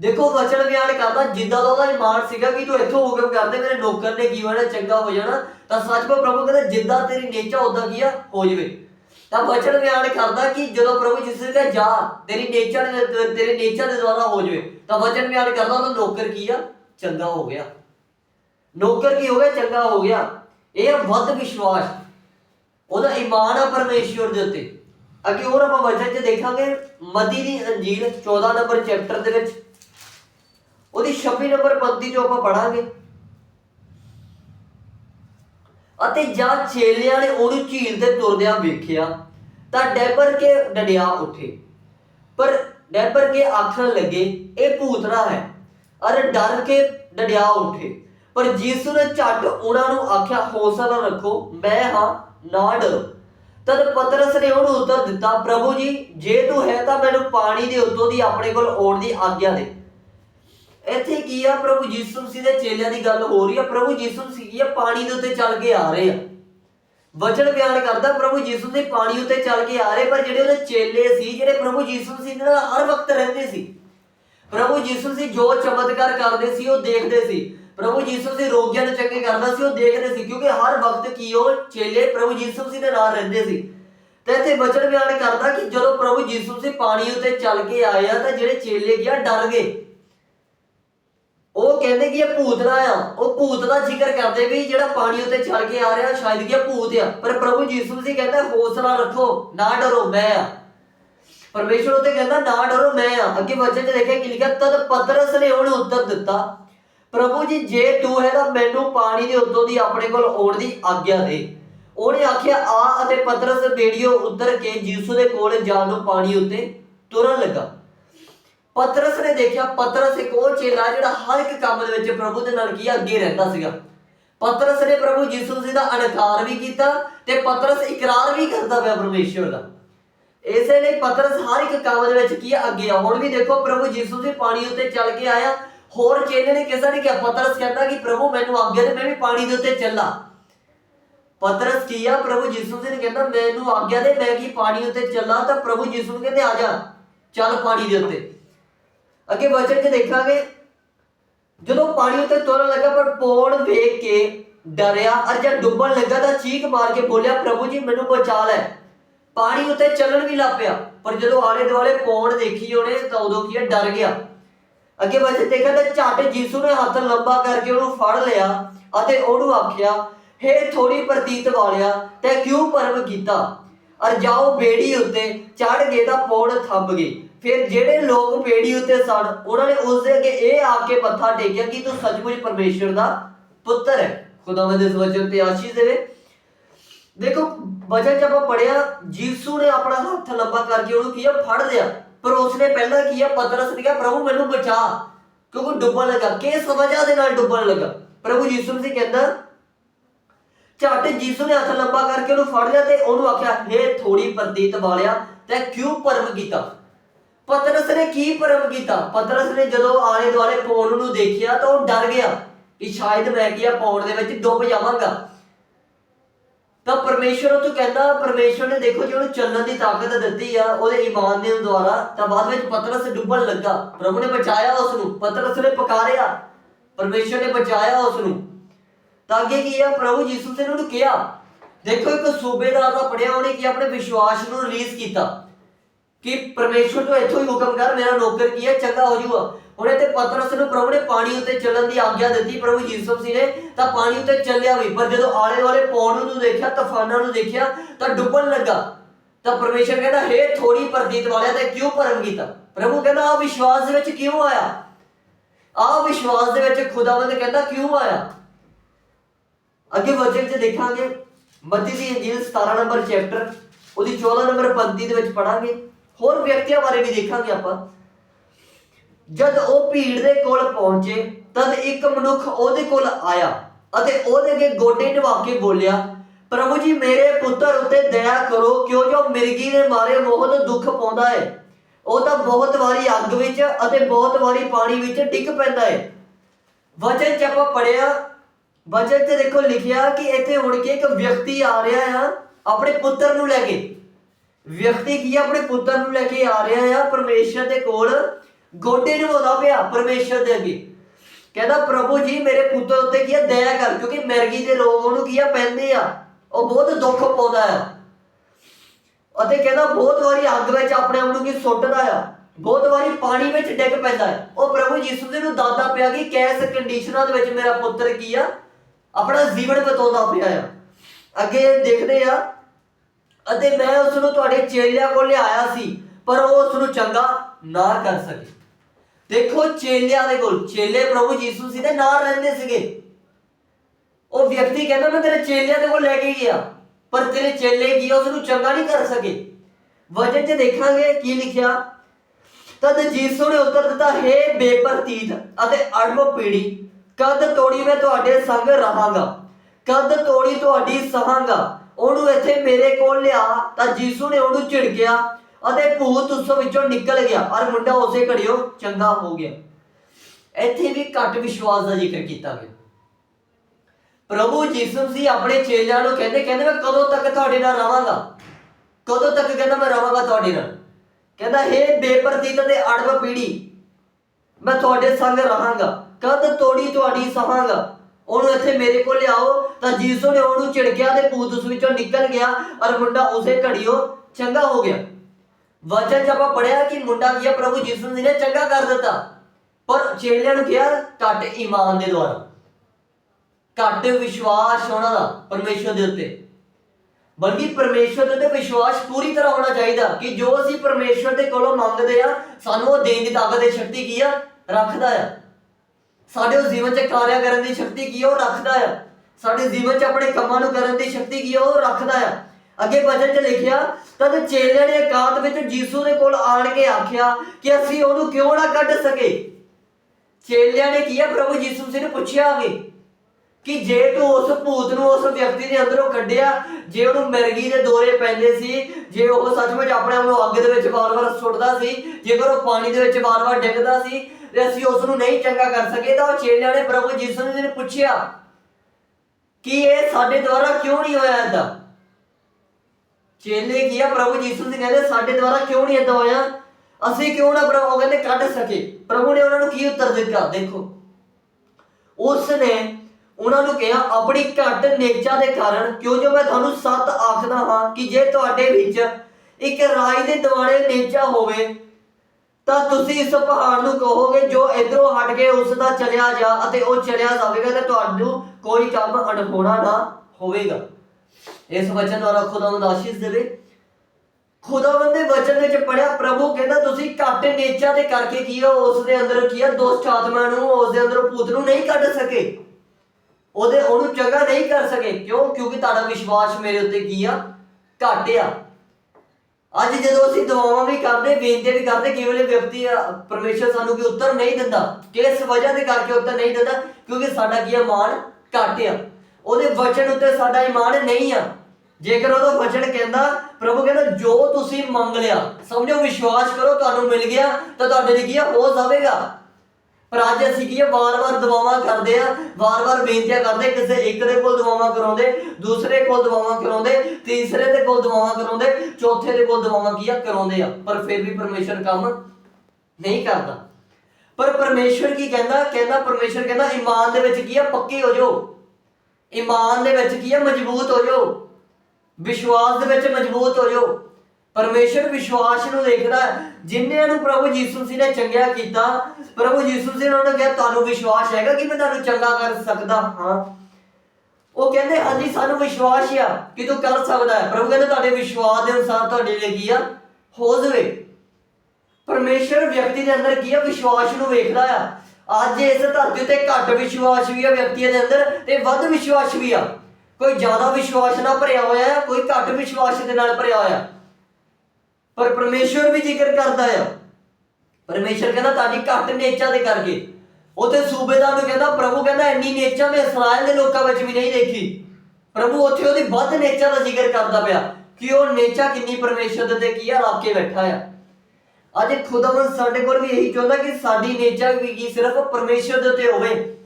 ਦੇਖੋ, ਵਚਨ ਬਿਆਨ ਕਰਦਾ, ਜਿੱਦਾਂ ਦਾ ਉਹਦਾ ਇਮਾਨ ਸੀਗਾ ਕਿ ਤੂੰ ਇੱਥੋਂ ਹੁਕਮ ਕਰਦੇ, ਮੇਰੇ ਨੌਕਰ ਨੇ ਕੀ ਹੋਣਾ ਚੰਗਾ ਹੋ ਜਾਣਾ, ਤਾਂ ਸੱਚ ਵਿੱਚ ਪ੍ਰਭੂ ਕਹਿੰਦਾ, ਜਿੱਦਾਂ ਤੇਰੀ ਨੇਚਾ ਉਦਾਂ ਕੀ ਆ, ਹੋ ਜਾਵੇ। ਤਾਂ ਵਚਨ ਬਿਆਨ ਕਰਦਾ ਕਿ ਜਦੋਂ ਪ੍ਰਭੂ ਯਿਸੂ ਨੇ ਜਾ, ਤੇਰੀ ਨੇਚਰ ਤੇਰੇ ਨੇਚਰ ਦੇ ਦੁਆਰਾ ਹੋ ਜਾਵੇ। ਤਾਂ ਵਚਨ ਬਿਆਨ ਕਰਦਾ, ਉਹਦਾ ਨੌਕਰ ਕੀ ਆ? ਚੰਗਾ ਹੋ ਗਿਆ। ਨੌਕਰ ਕੀ ਹੋ ਗਿਆ? ਚੰਗਾ ਹੋ ਗਿਆ। ਇਹ ਆ ਵੱਧ ਵਿਸ਼ਵਾਸ। ਉਹਦਾ ਈਮਾਨ ਆ ਪਰਮੇਸ਼ਵਰ ਦੇ ਉੱਤੇ। ਅੱਗੇ ਹੋਰ ਆਪਾਂ ਵਚਨ 'ਚ ਦੇਖਾਂਗੇ, ਮਦੀ ਦੀ ਅੰਜੀਲ 14 ਨੰਬਰ ਚੈਪਟਰ ਦੇ ਵਿੱਚ। ਉਹਦੀ 26 ਨੰਬਰ ਪੰਕਤੀ 'ਚੋਂ ਆਪਾਂ ਪੜਾਂਗੇ ਅਤੇ ਜਾਂ ਚੇਲਿਆਂ ਨੇ ਉਹਨੂੰ ਝੀਲ ਤੇ ਤੁਰਦਿਆਂ ਵੇਖਿਆ, ਤਾਂ ਡੈਬਰ ਕੇ ਡੰਡਿਆ ਉੱਠੇ। ਪਰ ਡੈਬਰ ਕੇ ਆਖਣ ਲੱਗੇ, ਇਹ ਭੂਤਰਾ ਹੈ। ਅਰੇ ਡਰ ਕੇ ਡੰਡਿਆ ਉੱਠੇ। ਪਰ ਯੀਸ਼ੂ ਨੇ ਝੱਟ ਉਹਨਾਂ ਨੂੰ ਆਖਿਆ ਹੌਸਲਾ ਰੱਖੋ, ਮੈਂ ਹਾਂ, ਨਾ ਡਰੋ। ਤਦ ਪਤਰਸ ਨੇ ਉਹਨੂੰ ਉੱਤਰ ਦਿੱਤਾ, ਪ੍ਰਭੂ ਜੀ, ਜੇ ਤੂੰ ਹੈ ਤਾਂ ਮੈਨੂੰ ਪਾਣੀ ਦੇ ਉੱਤੋਂ ਦੀ ਆਪਣੇ ਕੋਲ ਆਉਣ ਦੀ ਆਗਿਆ ਦੇ। ਇੱਥੇ ਕੀ ਆ? ਪ੍ਰਭੂ ਯੀਸ਼ੂ ਮਸੀਹ ਦੇ ਚੇਲਿਆਂ ਦੀ ਗੱਲ ਹੋ ਰਹੀ ਆ। ਪ੍ਰਭੂ ਯੀਸ਼ੂ ਮਸੀਹ ਕੀ ਆ ਪਾਣੀ ਦੇ ਉੱਤੇ ਚੱਲ ਕੇ ਆ ਰਹੇ ਆ। ਵਚਨ ਬਿਆਨ ਕਰਦਾ ਪ੍ਰਭੂ ਯੀਸ਼ੂ ਦੇ ਪਾਣੀ ਉੱਤੇ ਚੱਲ ਕੇ ਆ ਰਹੇ, ਪਰ ਜਿਹੜੇ ਉਹਦੇ ਚੇਲੇ ਸੀ, ਜਿਹੜੇ ਪ੍ਰਭੂ ਯੀਸ਼ੂ ਮਸੀਹ ਨਾਲ ਹਰ ਵਕਤ ਰਹਿੰਦੇ ਸੀ, ਪ੍ਰਭੂ ਯੀਸ਼ੂ ਸੀ ਜੋ ਚਮਤਕਾਰ ਕਰਦੇ ਸੀ, ਉਹ ਦੇਖਦੇ ਸੀ। ਪ੍ਰਭੂ ਯੀਸ਼ੂ ਸੀ ਰੋਗੀਆਂ ਨੂੰ ਚੰਗੇ ਕਰਦਾ ਸੀ, ਉਹ ਦੇਖਦੇ ਸੀ, ਕਿਉਂਕਿ ਹਰ ਵਕਤ ਕੀ ਉਹ ਚੇਲੇ ਪ੍ਰਭੂ ਯੀਸ਼ੂ ਮਸੀਹ ਦੇ ਨਾਲ ਰਹਿੰਦੇ ਸੀ। ਤੇ ਇੱਥੇ ਵਚਨ ਬਿਆਨ ਕਰਦਾ ਕਿ ਜਦੋਂ ਪ੍ਰਭੂ ਯੀਸ਼ੂ ਮਸੀਹ ਪਾਣੀ ਉੱਤੇ ਚੱਲ ਕੇ ਆਇਆ, ਤਾਂ ਜਿਹੜੇ ਚੇਲੇ ਗਿਆ, ਡਰ ਗਏ। ਉਹ ਕਹਿੰਦੇ ਕਿ ਇਹ ਭੂਤਨਾ ਆ। ਉਹ ਭੂਤ ਦਾ ਜ਼ਿਕਰ ਕਰਦੇ ਵੀ ਜਿਹੜਾ ਪਾਣੀ ਉੱਤੇ ਚੱਲ ਕੇ ਆ ਰਿਹਾ, ਸ਼ਾਇਦ ਕਿ ਇਹ ਭੂਤ ਆ। ਪਰ ਪ੍ਰਭੂ ਯੀਸ਼ੂ ਮਸੀਹ ਕਹਿੰਦਾ, ਹੌਸਲਾ ਰੱਖੋ, ਨਾ ਡਰੋ, ਮੈਂ ਆ। ਪਰਮੇਸ਼ਵਰ ਉੱਤੇ ਕਹਿੰਦਾ, ਨਾ ਡਰੋ, ਮੈਂ ਆ। ਅੱਗੇ ਵਚਨ 'ਚ ਦੇਖਿਆ ਕਿ ਲਿਖਿਆ, ਤਦ ਪਤਰਸ ਨੇ ਉਹਨੂੰ ਉੱਤਰ ਦਿੱਤਾ, ਪ੍ਰਭੂ ਜੀ, ਜੇ ਤੂੰ ਹੈ ਤਾਂ ਮੈਨੂੰ ਪਾਣੀ ਦੇ ਉੱਤੋਂ ਦੀ ਆਪਣੇ ਕੋਲ ਆਉਣ ਦੀ ਆਗਿਆ ਦੇ। ਉਹਨੇ ਆਖਿਆ, ਆ ਅਤੇ ਪਤਰਸ ਬੇੜੀਓ ਉਤਰ ਕੇ ਯੀਸ਼ੂ ਦੇ ਕੋਲ ਜਾਣ ਨੂੰ ਪਾਣੀ ਉੱਤੇ ਤੁਰਨ ਲੱਗਾ। ਪਤਰਸ ਨੇ ਦੇਖਿਆ, ਪਤਰਸ ਇੱਕ ਉਹ ਚੇਲਾ ਜਿਹੜਾ ਹਰ ਇੱਕ ਕੰਮ ਦੇ ਵਿੱਚ ਪ੍ਰਭੂ ਦੇ ਨਾਲ ਕੀ ਅੱਗੇ ਰਹਿੰਦਾ ਸੀਗਾ। ਪਤਰਸ ਨੇ ਪ੍ਰਭੂ ਯਿਸੂ ਜੀ ਦਾ ਅਨਕਾਰ ਵੀ ਕੀਤਾ ਤੇ ਪਤਰਸ ਇਕਰਾਰ ਵੀ ਕਰਦਾ ਪਿਆ ਪਰਮੇਸ਼ਵਰ ਦਾ। ਇਸੇ ਲਈ ਪਤਰਸ ਹਰ ਇੱਕ ਕੰਮ ਦੇ ਵਿੱਚ ਕੀ ਅੱਗੇ ਆ। ਹੁਣ ਵੀ ਦੇਖੋ, ਪ੍ਰਭੂ ਯਿਸੂ ਜੀ ਪਾਣੀ ਉੱਤੇ ਚੱਲ ਕੇ ਆਇਆ। ਹੋਰ ਚੇਲੇ ਨੇ ਕਿਸੇ ਨੇ ਕਿਹਾ, ਪਤਰਸ ਕਹਿੰਦਾ ਕਿ ਪ੍ਰਭੂ ਮੈਨੂੰ ਆਗਿਆ ਦੇ ਮੈਂ ਵੀ ਪਾਣੀ ਦੇ ਉੱਤੇ ਚੱਲਾਂ। ਪਤਰਸ ਕੀ ਆ? ਪ੍ਰਭੂ ਯਿਸੂ ਜੀ ਨੇ ਕਹਿੰਦਾ, ਮੈਨੂੰ ਆਗਿਆ ਦੇ ਮੈਂ ਕੀ ਪਾਣੀ ਉੱਤੇ ਚੱਲਾਂ ਤਾਂ ਪ੍ਰਭੂ ਯਿਸੂ ਨੂੰ ਕਹਿੰਦੇ, ਆ ਜਾ, ਚੱਲ ਪਾਣੀ ਦੇ ਉੱਤੇ। ਅੱਗੇ ਵਚਨ 'ਚ ਦੇਖਾਂਗੇ। ਜਦੋਂ ਪਾਣੀ ਉੱਤੇ ਤੁਰਨ ਲੱਗਾ ਪਰ ਪੌਣ ਵੇਖ ਕੇ ਡਰਿਆ ਅਰ ਜਦ ਡੁੱਬਣ ਲੱਗਾ ਤਾਂ ਚੀਕ ਮਾਰ ਕੇ ਬੋਲਿਆ ਪ੍ਰਭੂ ਜੀ ਮੈਨੂੰ ਬਚਾ ਲੈ। ਪਾਣੀ ਉੱਤੇ ਚੱਲਣ ਵੀ ਲੱਗ ਪਿਆ ਪਰ ਜਦੋਂ ਆਲੇ ਦੁਆਲੇ ਪੌਣ ਦੇਖੀ ਉਹਨੇ ਤਾਂ ਉਦੋਂ ਕੀ ਹੈ, ਡਰ ਗਿਆ। ਅੱਗੇ ਵਚਨ ਦੇਖਿਆ ਤਾਂ ਝੱਟ ਜੀਸੂ ਨੇ ਹੱਥ ਲੰਬਾ ਕਰਕੇ ਉਹਨੂੰ ਫੜ ਲਿਆ ਅਤੇ ਉਹਨੂੰ ਆਖਿਆ ਹੇ ਥੋੜੀ ਪ੍ਰਤੀਤ ਵਾਲਿਆ ਤੈ ਕਿਉਂ ਪਰਮ ਕੀਤਾ? ਅਰ ਜਾਓ ਬੇੜੀ ਉੱਤੇ ਚੜ ਗਏ ਤਾਂ ਪੌੜ ਥੰਮ ਗਏ। ਫਿਰ ਜਿਹੜੇ ਲੋਕ ਪੇੜੀ ਉੱਤੇ ਸਨ, ਉਹਨਾਂ ਨੇ ਉਸ ਦੇ ਅੱਗੇ ਇਹ ਆ ਕੇ ਮੱਥਾ ਟੇਕਿਆ ਕਿ ਤੂੰ ਸੱਚਮੁੱਚ ਪਰਮੇਸ਼ਰ ਦਾ ਪੁੱਤਰ ਹੈ। ਖੁਦਾਵੰਦ ਇਸ ਵਚਨ ਤੇ ਆਸ਼ੀਸ਼ ਦੇਵੇ। ਦੇਖੋ, ਵਚਨ ਜਦ ਆਪਾਂ ਪੜਿਆ ਯੀਸੂ ਨੇ ਆਪਣਾ ਹੱਥ ਲੰਬਾ ਕਰਕੇ ਉਹਨੂੰ ਕੀਆ ਫੜ ਲਿਆ। ਪਰ ਉਸਨੇ ਪਹਿਲਾਂ ਕੀਆ ਪਤਰਸ ਨੇ ਕਿਹਾ, ਪ੍ਰਭੂ, ਮੈਨੂੰ ਬਚਾ। ਕਿਉਂਕਿ ਡੁੱਬਣ ਲੱਗਾ। ਕਿਸ ਵਜ੍ਹਾ ਦੇ ਨਾਲ ਡੁੱਬਣ ਲੱਗਾ? ਪ੍ਰਭੂ ਯੀਸੂ ਨੇ ਕਹਿੰਦਾ, ਝੱਟ ਯੀਸੂ ਨੇ ਹੱਥ ਲੰਬਾ ਕਰਕੇ ਉਹਨੂੰ ਫੜ ਲਿਆ ਤੇ ਉਹਨੂੰ ਆਖਿਆ, ਹੇ ਥੋੜੀ ਪ੍ਰਤੀਤ ਵਾਲਿਆ, ਤੈ ਕਿਉਂ ਪਰਮ ਕੀਤਾ? ਪਤਰਸ ਨੇ ਕੀ ਪਰਮ ਕੀਤਾ? ਪਤਰਸ ਨੇ ਜਦੋਂ ਆਲੇ ਦੁਆਲੇ ਪੌਣ ਨੂੰ ਦੇਖਿਆ ਤਾਂ ਉਹ ਡਰ ਗਿਆ ਕਿ ਸ਼ਾਇਦ ਮੈਂ ਕੀ ਆ ਪੌਣ ਦੇ ਵਿੱਚ ਡੁੱਬ ਜਾਵਾਂਗਾ। ਤਾਂ ਪਰਮੇਸ਼ਵਰ ਉਹ ਤੋਂ ਕਹਿੰਦਾ ਪਰਮੇਸ਼ਵਰ ਨੇ ਦੇਖੋ ਜੀ, ਉਹਨੂੰ ਚੱਲਣ ਦੀ ਤਾਕਤ ਦਿੱਤੀ ਆ, ਉਹਦੇ ਈਮਾਨ ਦੇ ਦੁਆਰਾ। ਤਾਂ ਬਾਅਦ ਵਿੱਚ ਪਤਰਸ ਡੁੱਬਣ ਲੱਗਾ। ਪ੍ਰਭੂ ਨੇ ਬਚਾਇਆ ਉਸ ਨੂੰ, ਪਤਰਸ ਨੇ ਪੁਕਾਰਿਆ। ਪਰਮੇਸ਼ਵਰ ਨੇ ਬਚਾਇਆ ਉਸ ਨੂੰ। ਤਾਂ ਅੱਗੇ ਕੀ ਆ, ਪ੍ਰਭੂ ਯਿਸੂ ਨੇ ਉਹਨੂੰ ਕਿਹਾ, ਦੇਖੋ, ਇੱਕ ਸੂਬੇਦਾਰ ਦਾ ਪੜਿਆ, ਉਹਨੇ ਕੀ ਆਪਣੇ ਵਿਸ਼ਵਾਸ ਨੂੰ ਰਿਲੀਜ਼ ਕੀਤਾ? ਕਿ ਪਰਮੇਸ਼ਵਰ ਤੋਂ ਇੱਥੋਂ ਹੀ ਹੁਕਮ ਕਰ, ਮੇਰਾ ਨੌਕਰ ਕੀ ਹੈ? ਚੰਗਾ ਹੋ ਜਾਊਗਾ ਹੁਣ ਇੱਥੇ ਪਤਰਸ ਨੂੰ ਪ੍ਰਭੂ ਨੇ ਪਾਣੀ ਉੱਤੇ ਚੱਲਣ ਦੀ ਆਗਿਆ ਦਿੱਤੀ। ਪ੍ਰਭੂ ਯਿਸੂ ਮਸੀਹ ਨੇ ਤਾਂ ਪਾਣੀ ਉੱਤੇ ਚੱਲਿਆ ਵੀ। ਪਰ ਜਦੋਂ ਆਲੇ ਵਾਲੇ ਪੌਣ ਨੂੰ ਦੇਖਿਆ, ਤੂਫਾਨਾਂ ਨੂੰ ਦੇਖਿਆ, ਤਾਂ ਡੁੱਬਣ ਲੱਗਾ। ਤਾਂ ਪਰਮੇਸ਼ਰ ਕਹਿੰਦਾ, ਹੇ ਥੋੜੀ ਪ੍ਰਤੀਤ ਵਾਲਿਆ, ਤੇ ਕਿਉਂ ਪਰਮ ਕੀਤਾ? ਪ੍ਰਭੂ ਕਹਿੰਦਾ ਆ ਵਿਸ਼ਵਾਸ ਦੇ ਵਿੱਚ ਕਿਉਂ ਆਇਆ? ਆ ਵਿਸ਼ਵਾਸ ਦੇ ਵਿੱਚ ਖੁਦਾਵੰਦ ਕਹਿੰਦਾ, ਕਿਉਂ ਆਇਆ? ਅੱਗੇ ਵਚਨ 'ਚ ਦੇਖਾਂਗੇ। ਮੱਤੀ ਦੀ ਇੰਜੀਲ 17 ਨੰਬਰ ਚੈਪਟਰ, ਉਹਦੀ 14 ਨੰਬਰ ਪੰਕਤੀ ਦੇ ਵਿੱਚ ਪੜਾਂਗੇ ਹੋਰ ਵਿਅਕਤੀਆਂ ਬਾਰੇ ਵੀ ਦੇਖਾਂਗੇ ਆਪਾਂ। ਜਦ ਉਹ ਭੀੜ ਦੇ ਕੋਲ ਪਹੁੰਚੇ, ਤਦ ਇੱਕ ਮਨੁੱਖ ਉਹਦੇ ਕੋਲ ਆਇਆ ਅਤੇ ਉਹਦੇ ਅੱਗੇ ਗੋਡੇ ਨਿਵਾ ਕੇ ਬੋਲਿਆ, ਪ੍ਰਭੂ ਜੀ, ਮੇਰੇ ਪੁੱਤਰ ਉੱਤੇ ਦਇਆ ਕਰੋ, ਕਿਉਂ ਜੋ ਮਿਰਗੀ ਦੇ ਮਾਰੇ ਬਹੁਤ ਦੁੱਖ ਪਾਉਂਦਾ ਹੈ। ਉਹ ਤਾਂ ਬਹੁਤ ਵਾਰੀ ਅੱਗ ਵਿੱਚ ਅਤੇ ਬਹੁਤ ਵਾਰੀ ਪਾਣੀ ਵਿੱਚ ਡਿੱਗ ਪੈਂਦਾ ਹੈ। ਵਚਨ ਚ ਆਪਾਂ ਪੜਿਆ ਵਚਨ ਚ ਦੇਖੋ ਲਿਖਿਆ ਕਿ ਇੱਥੇ ਹੁਣ ਕੇ ਇੱਕ ਵਿਅਕਤੀ ਆ ਰਿਹਾ ਆ, ਆਪਣੇ ਪੁੱਤਰ ਨੂੰ ਲੈ ਕੇ। ਵਿਅਕਤੀ ਕੀ ਆ? ਆਪਣੇ ਪੁੱਤਰ ਨੂੰ ਲੈ ਕੇ ਆ ਰਿਹਾ ਆ ਪਰਮੇਸ਼ਰ ਦੇ ਕੋਲ। ਗੋਡੇ ਨਿਭਾਉਂਦਾ ਪਿਆ ਪਰਮੇਸ਼ਰ ਦੇ ਅੱਗੇ। ਕਹਿੰਦਾ, ਪ੍ਰਭੂ ਜੀ, ਮੇਰੇ ਪੁੱਤਰ ਉੱਤੇ ਕੀ ਆ? ਦਇਆ ਕਰ, ਕਿਉਂਕਿ ਮਿਰਗੀ ਦੇ ਲੋਕ ਉਹਨੂੰ ਕੀ ਆ? ਪੈਂਦੇ ਆ। ਉਹ ਬਹੁਤ ਦੁੱਖ ਪਾਉਂਦਾ ਆ। ਅਤੇ ਕਹਿੰਦਾ, ਬਹੁਤ ਵਾਰੀ ਅੱਗ ਵਿੱਚ ਆਪਣੇ ਆਪ ਨੂੰ ਕੀ ਸੁੱਟਦਾ ਆ। ਬਹੁਤ ਵਾਰੀ ਪਾਣੀ ਵਿੱਚ ਡਿੱਗ ਪੈਂਦਾ ਹੈ ਉਹ ਪ੍ਰਭੂ ਯਿਸੂ ਦੇ ਨੂੰ ਦਾਦਾ ਪਿਆ ਕਿ ਕੈਸ ਕੰਡੀਸ਼ਨਾਂ ਦੇ ਵਿੱਚ ਮੇਰਾ ਪੁੱਤਰ ਕੀ ਆ? ਆਪਣਾ ਜੀਵਨ ਬਤਾਉਂਦਾ ਪਿਆ ਆ। ਅੱਗੇ ਦੇਖਦੇ ਆ ਅਤੇ ਮੈਂ ਉਸ ਨੂੰ ਤੁਹਾਡੇ ਚੇਲਿਆਂ ਕੋਲ ਲਿਆਇਆ ਸੀ, ਪਰ ਉਹ ਉਸ ਨੂੰ ਚੰਗਾ ਨਾ ਕਰ ਸਕੇ। ਦੇਖੋ, ਚੇਲਿਆਂ ਦੇ ਕੋਲ, ਚੇਲੇ ਪ੍ਰਭੂ ਯਿਸੂ ਸੀ ਦੇ ਨਾਲ ਰਹਿੰਦੇ ਸੀਗੇ। ਉਹ ਵਿਅਕਤੀ ਕਹਿੰਦਾ, ਮੈਂ ਤੇਰੇ ਚੇਲਿਆਂ ਦੇ ਕੋਲ ਲੈ ਕੇ ਗਿਆ, ਪਰ ਤੇਰੇ ਚੇਲੇ ਕੀ ਉਸ ਨੂੰ ਚੰਗਾ ਨਹੀਂ ਕਰ ਸਕੇ? ਵਜਨ 'ਚ ਦੇਖਾਂਗੇ ਕੀ ਲਿਖਿਆ। ਤਦ ਯਿਸੂ ਨੇ ਉੱਤਰ ਦਿੱਤਾ, ਹੈ ਬੇਪਰਤੀਤ ਅਤੇ ਅੜਬ ਪੀੜੀ, ਕਦ ਤੋੜੀ ਮੈਂ ਤੁਹਾਡੇ ਸੰਗ ਰਹਾਂਗਾ, ਕਦ ਤੋੜੀ ਤੁਹਾਡੀ ਸਹਾਂਗਾ ਉਹਨੂੰ ਇੱਥੇ ਮੇਰੇ ਕੋਲ ਲਿਆ, ਤਾਂ ਜੀਸੂ ਨੇ ਉਹਨੂੰ ਝਿੜਕਿਆ ਅਤੇ ਭੂਤ ਉਸ ਵਿੱਚੋਂ ਨਿਕਲ ਗਿਆ। ਔਰ ਮੁੰਡਾ ਉਸੇ ਘੜਿਓ ਚੰਗਾ ਹੋ ਗਿਆ। ਇੱਥੇ ਵੀ ਘੱਟ ਵਿਸ਼ਵਾਸ ਦਾ ਜ਼ਿਕਰ ਕੀਤਾ ਗਿਆ। ਪ੍ਰਭੂ ਯਿਸੂ ਜੀ ਆਪਣੇ ਚੇਲਿਆਂ ਨੂੰ ਕਹਿੰਦੇ ਕਹਿੰਦੇ ਮੈਂ ਕਦੋਂ ਤੱਕ ਤੁਹਾਡੇ ਨਾਲ ਰਵਾਂਗਾ? ਕਦੋਂ ਤੱਕ ਕਹਿੰਦਾ ਮੈਂ ਰਵਾਂਗਾ ਤੁਹਾਡੇ ਨਾਲ? ਕਹਿੰਦਾ, ਹੇ ਬੇਪਰਤੀਤ ਤੇ ਅੜਬ ਪੀੜੀ ਮੈਂ ਤੁਹਾਡੇ ਸੰਗ ਰਹਾਂਗਾ। ਕਦ ਤੋੜੀ ਤੁਹਾਡੀ ਸਹਾਂਗਾ। ਉਹਨੂੰ ਇੱਥੇ ਮੇਰੇ ਕੋਲ ਲਿਆਓ ਤਾਂ ਯੀਸੂ ਨੇ ਉਹਨੂੰ ਝਿੜਕਿਆ ਤੇ ਭੂਤ ਉਸ ਵਿੱਚੋਂ ਨਿਕਲ ਗਿਆ ਔਰ ਮੁੰਡਾ ਉਸੇ ਘੜੀਓ ਚੰਗਾ ਹੋ ਗਿਆ। ਵਚਨ 'ਚ ਪੜਿਆ ਕਿ ਮੁੰਡਾ ਕੀ ਹੈ? ਪ੍ਰਭੂ ਯੀਸੂ ਜੀ ਨੇ ਚੰਗਾ ਕਰ ਦਿੱਤਾ। ਪਰ ਚੇਲਿਆਂ ਨੂੰ ਕਿਹਾ, ਘੱਟ ਈਮਾਨ ਦੇ ਦੁਆਰਾ। ਘੱਟ ਵਿਸ਼ਵਾਸ ਉਹਨਾਂ ਦਾ ਪਰਮੇਸ਼ਰ ਦੇ ਉੱਤੇ। ਬਲਕਿ ਪਰਮੇਸ਼ਰ ਦੇ ਉੱਤੇ ਵਿਸ਼ਵਾਸ ਪੂਰੀ ਤਰ੍ਹਾਂ ਹੋਣਾ ਚਾਹੀਦਾ ਕਿ ਜੋ ਅਸੀਂ ਪਰਮੇਸ਼ਰ ਦੇ ਕੋਲੋਂ ਮੰਗਦੇ ਆ ਸਾਨੂੰ ਉਹ ਦੇਣ ਦੀ ਤਾਕਤ ਤੇ ਸ਼ਕਤੀ ਕੀ ਆ? ਰੱਖਦਾ ਆ। ਸਾਡੇ ਉਸ ਜੀਵਨ 'ਚ ਕਾਰਿਆ ਕਰਨ ਦੀ ਸ਼ਕਤੀ ਕੀ ਆ? ਉਹ ਰੱਖਦਾ ਆ। ਸਾਡੇ ਜੀਵਨ 'ਚ ਆਪਣੇ ਕੰਮਾਂ ਨੂੰ ਕਰਨ ਦੀ ਸ਼ਕਤੀ ਕੀ ਹੈ ਉਹ ਰੱਖਦਾ ਆ। ਅੱਗੇ ਵਚਨ 'ਚ ਲਿਖਿਆ, ਤਦ ਚੇਲਿਆਂ ਨੇ ਇਕਾਂਤ ਵਿੱਚ ਯੀਸੂ ਦੇ ਕੋਲ ਆਣ ਕੇ ਆਖਿਆ ਕਿ ਅਸੀਂ ਉਹਨੂੰ ਕਿਉਂ ਨਾ ਕੱਢ ਸਕੇ? ਚੇਲਿਆਂ ਨੇ ਕੀ ਆ, ਪ੍ਰਭੂ ਯੀਸੂ ਜੀ ਨੇ ਪੁੱਛਿਆ ਆਗੇ ਕਿ ਜੇ ਤੂੰ ਉਸ ਭੂਤ ਨੂੰ, ਉਸ ਵਿਅਕਤੀ ਦੇ ਅੰਦਰੋਂ ਕੱਢਿਆ, ਜੇ ਉਹਨੂੰ ਮਿਰਗੀ ਦੇ ਦੌਰੇ ਪੈਂਦੇ ਸੀ, ਜੇ ਉਹ ਸੱਚਮੁੱਚ ਆਪਣੇ ਆਪ ਨੂੰ ਅੱਗ ਦੇ ਵਿੱਚ ਵਾਰ-ਵਾਰ ਸੁੱਟਦਾ ਸੀ, ਜੇਕਰ ਉਹ ਪਾਣੀ ਦੇ ਵਿੱਚ ਵਾਰ-ਵਾਰ ਡਿੱਗਦਾ ਸੀ, ਤੇ ਅਸੀਂ ਉਸ ਨੂੰ ਨਹੀਂ ਚੰਗਾ ਕਰ ਸਕੇ, ਤਾਂ ਉਹ ਚੇਲਿਆਂ ਨੇ ਪ੍ਰਭੂ ਯਿਸੂ ਜੀ ਨੇ ਪੁੱਛਿਆ ਕਿ ਇਹ ਸਾਡੇ ਦੁਆਰਾ ਕਿਉਂ ਨਹੀਂ ਹੋਇਆ ਏਦਾਂ? ਚੇਲੇ ਕੀ ਪ੍ਰਭੂ ਯਿਸੂ ਜੀ ਕਹਿੰਦੇ, ਸਾਡੇ ਦੁਆਰਾ ਕਿਉਂ ਨਹੀਂ ਏਦਾਂ ਹੋਇਆ? ਅਸੀਂ ਕਿਉਂ ਨਾ ਪ੍ਰਭੂ ਕਹਿੰਦੇ ਕੱਢ ਸਕੇ? ਪ੍ਰਭੂ ਨੇ ਉਹਨਾਂ ਨੂੰ ਕੀ ਉੱਤਰ ਦਿੱਤਾ? ਦੇਖੋ। ਉਸ ਨੇ ਉਹਨਾਂ ਨੂੰ ਕਿਹਾ, ਆਪਣੀ ਘੱਟ ਨੇਚਾ ਦੇ ਕਾਰਨ, ਕਿਉਂ ਜੋ ਮੈਂ ਤੁਹਾਨੂੰ ਸੱਤ ਆਖਦਾ ਹਾਂ ਕਿ ਜੇ ਤੁਹਾਡੇ ਵਿੱਚ ਇੱਕ ਰਾਈ ਦੇ ਦਿਵਾਲੇ ਨੇਚਾ ਹੋਵੇ ਤਾਂ ਤੁਸੀਂ ਇਸ ਪਹਾੜ ਨੂੰ ਕਹੋਗੇ, ਜੋ ਇਧਰੋਂ ਹਟ ਕੇ ਉਸ ਦਾ ਚਲਿਆ ਜਾ ਅਤੇ ਉਹ ਚਲਿਆ ਜਾਵੇਗਾ, ਤੇ ਤੁਹਾਨੂੰ ਕੋਈ ਕੰਮ ਅਣਹੋਣਾ ਨਾ ਹੋਵੇਗਾ। ਇਸ ਵਚਨ ਦੁਆਰਾ ਖੁਦਾਵੰਦ ਆਸ਼ੀਸ਼ ਦੇਵੇ। ਖੁਦਾਵੰਦ ਦੇ ਵਚਨ ਵਿੱਚ ਪੜਿਆ, ਪ੍ਰਭੂ ਕਹਿੰਦਾ, ਤੁਸੀਂ ਘੱਟ ਨੇਚਾ ਦੇ ਕਰਕੇ ਕੀ ਹੋ ਉਸ ਦੇ ਅੰਦਰ ਕੀ ਆ? ਦੁਸ਼ਟ ਆਤਮਾ ਨੂੰ, ਉਸ ਦੇ ਅੰਦਰ ਭੂਤ ਨੂੰ ਨਹੀਂ ਕੱਢ ਸਕੇ। ਉਹਦੇ, ਉਹਨੂੰ ਚੰਗਾ ਨਹੀਂ ਕਰ ਸਕੇ। ਕਿਉਂ? ਕਿਉਂਕਿ ਤੁਹਾਡਾ ਵਿਸ਼ਵਾਸ ਮੇਰੇ ਉੱਤੇ ਕੀ ਆ? ਘੱਟ ਆ। ਅੱਜ ਜਦੋਂ ਅਸੀਂ ਦੁਆਵਾਂ ਵੀ ਕਰਦੇ ਬੇਨਤੀ ਵੀ ਕਰਦੇ ਕੇਵਲ ਵਿਅਕਤੀ ਆ, ਪਰਮੇਸ਼ਰ ਸਾਨੂੰ ਕੀ ਉੱਤਰ ਨਹੀਂ ਦਿੰਦਾ ਕਿਸ ਵਜ੍ਹਾ ਦੇ ਕਰਕੇ ਉੱਤਰ ਨਹੀਂ ਦਿੰਦਾ ਕਿਉਂਕਿ ਸਾਡਾ ਕੀ ਆ ਮਾਨ ਘੱਟ ਆ। ਉਹਦੇ ਵਚਨ ਉੱਤੇ ਸਾਡਾ ਇਮਾਨ ਨਹੀਂ ਆ। ਜੇਕਰ ਉਹਦਾ ਵਚਨ ਕਹਿੰਦਾ ਪ੍ਰਭੂ ਕਹਿੰਦਾ ਜੋ ਤੁਸੀਂ ਮੰਗ ਲਿਆ ਸਮਝੋ ਵਿਸ਼ਵਾਸ ਕਰੋ ਤੁਹਾਨੂੰ ਮਿਲ ਗਿਆ ਤਾਂ ਤੁਹਾਡੇ ਲਈ ਕੀ ਆ? ਹੋ ਜਾਵੇਗਾ। ਪਰ ਅੱਜ ਅਸੀਂ ਕੀ ਹੈ ਵਾਰ-ਵਾਰ ਦੁਆਵਾਂ ਕਰਦੇ ਆ, ਵਾਰ-ਵਾਰ ਬੇਨਤੀਆਂ ਕਰਦੇ, ਕਿਸੇ ਇੱਕ ਦੇ ਕੋਲ ਦੁਆਵਾਂ ਕਰਾਉਂਦੇ, ਦੂਸਰੇ ਕੋਲ ਦੁਆਵਾਂ ਕਰਾਉਂਦੇ, ਤੀਸਰੇ ਦੇ ਕੋਲ ਦੁਆਵਾਂ ਕਰਾਉਂਦੇ, ਚੌਥੇ ਦੇ ਕੋਲ ਦੁਆਵਾਂ ਕੀ ਆ, ਕਰਾਉਂਦੇ ਆ। ਪਰ ਫਿਰ ਵੀ ਪਰਮੇਸ਼ਰ ਕੰਮ ਨਹੀਂ ਕਰਦਾ। ਪਰ ਪਰਮੇਸ਼ਰ ਕੀ ਕਹਿੰਦਾ? ਕਹਿੰਦਾ ਪਰਮੇਸ਼ਰ ਕਹਿੰਦਾ, ਈਮਾਨ ਦੇ ਵਿੱਚ ਕੀ ਆ, ਪੱਕੇ ਹੋ ਜਾਓ। ਈਮਾਨ ਦੇ ਵਿੱਚ ਕੀ ਆ, ਮਜ਼ਬੂਤ ਹੋ ਜਾਓ। ਵਿਸ਼ਵਾਸ ਦੇ ਵਿੱਚ ਮਜ਼ਬੂਤ ਹੋ ਜਾਓ। ਪਰਮੇਸ਼ਰ ਵਿਸ਼ਵਾਸ ਨੂੰ ਦੇਖਦਾ ਹੈ। ਜਿਨ੍ਹਾਂ ਨੂੰ ਪ੍ਰਭੂ ਯੀਸ਼ੂ ਜੀ ਨੇ ਚੰਗਿਆ ਕੀਤਾ, ਪ੍ਰਭੂ ਯੀਸ਼ੂ ਜੀ ਨੇ ਉਹਨਾਂ ਨੂੰ ਕਿਹਾ, ਤੁਹਾਨੂੰ ਵਿਸ਼ਵਾਸ ਹੈਗਾ ਕਿ ਮੈਂ ਤੁਹਾਨੂੰ ਚੰਗਾ ਕਰ ਸਕਦਾ ਹਾਂ? ਉਹ ਕਹਿੰਦੇ, ਹਾਂਜੀ, ਸਾਨੂੰ ਵਿਸ਼ਵਾਸ ਆ ਕਿ ਤੂੰ ਕਰ ਸਕਦਾ ਹੈ। ਪ੍ਰਭੂ ਕਹਿੰਦੇ, ਤੁਹਾਡੇ ਵਿਸ਼ਵਾਸ ਦੇ ਅਨੁਸਾਰ ਤੁਹਾਡੇ ਲਈ ਕੀ ਆ? ਹੋ ਜਾਵੇ। ਪਰਮੇਸ਼ਰ ਵਿਅਕਤੀ ਦੇ ਅੰਦਰ ਕੀ ਆ? ਵਿਸ਼ਵਾਸ ਨੂੰ ਵੇਖਦਾ ਆ। ਅੱਜ ਇਸ ਧਰਤੀ ਤੇ ਘੱਟ ਵਿਸ਼ਵਾਸ ਵੀ ਆ ਵਿਅਕਤੀਆਂ ਦੇ ਅੰਦਰ ਤੇ ਵੱਧ ਵਿਸ਼ਵਾਸ ਵੀ ਆ। ਕੋਈ ਜ਼ਿਆਦਾ ਵਿਸ਼ਵਾਸ ਨਾਲ ਭਰਿਆ ਹੋਇਆ ਹੈ ਕੋਈ ਘੱਟ ਵਿਸ਼ਵਾਸ ਦੇ ਨਾਲ ਭਰਿਆ ਹੋਇਆ। ਪਰ ਪਰਮੇਸ਼ਰ ਵੀ ਜ਼ਿਕਰ ਕਰਦਾ ਆ। ਪਰਮੇਸ਼ਰ ਕਹਿੰਦਾ, ਤੁਹਾਡੀ ਘੱਟ ਨੇਚਾ ਦੇ ਕਰਕੇ। ਉਥੇ ਸੂਬੇਦਾਰ ਨੂੰ ਕਹਿੰਦਾ, ਪ੍ਰਭੂ ਕਹਿੰਦਾ, ਇੰਨੀ ਨੇਚਾ ਮੈਂ ਇਸਰਾਇਲ ਦੇ ਲੋਕਾਂ ਵਿੱਚ ਵੀ ਨਹੀਂ ਦੇਖੀ। ਪ੍ਰਭੂ, ਉੱਥੇ ਉਹਦੀ ਵੱਧ ਨੇਚਾ ਦਾ ਜ਼ਿਕਰ ਕਰਦਾ ਪਿਆ। ਕਿ ਉਹ ਨੇਚਾ ਕਿੰਨੀ ਪਰਮੇਸ਼ਰ ਦੇ ਤੇ ਕੀ ਆ ਰੱਖ ਕੇ ਬੈਠਾ ਆ। ਅੱਜ ਖੁਦਾਵੰਦ ਸਾਡੇ ਕੋਲ ਵੀ ਇਹੀ ਚਾਹੁੰਦਾ ਕਿ ਸਾਡੀ ਨੇਚਾ ਵੀ ਕੀ ਸਿਰਫ ਪਰਮੇਸ਼ਰ ਦੇ ਉੱਤੇ ਹੋਵੇ।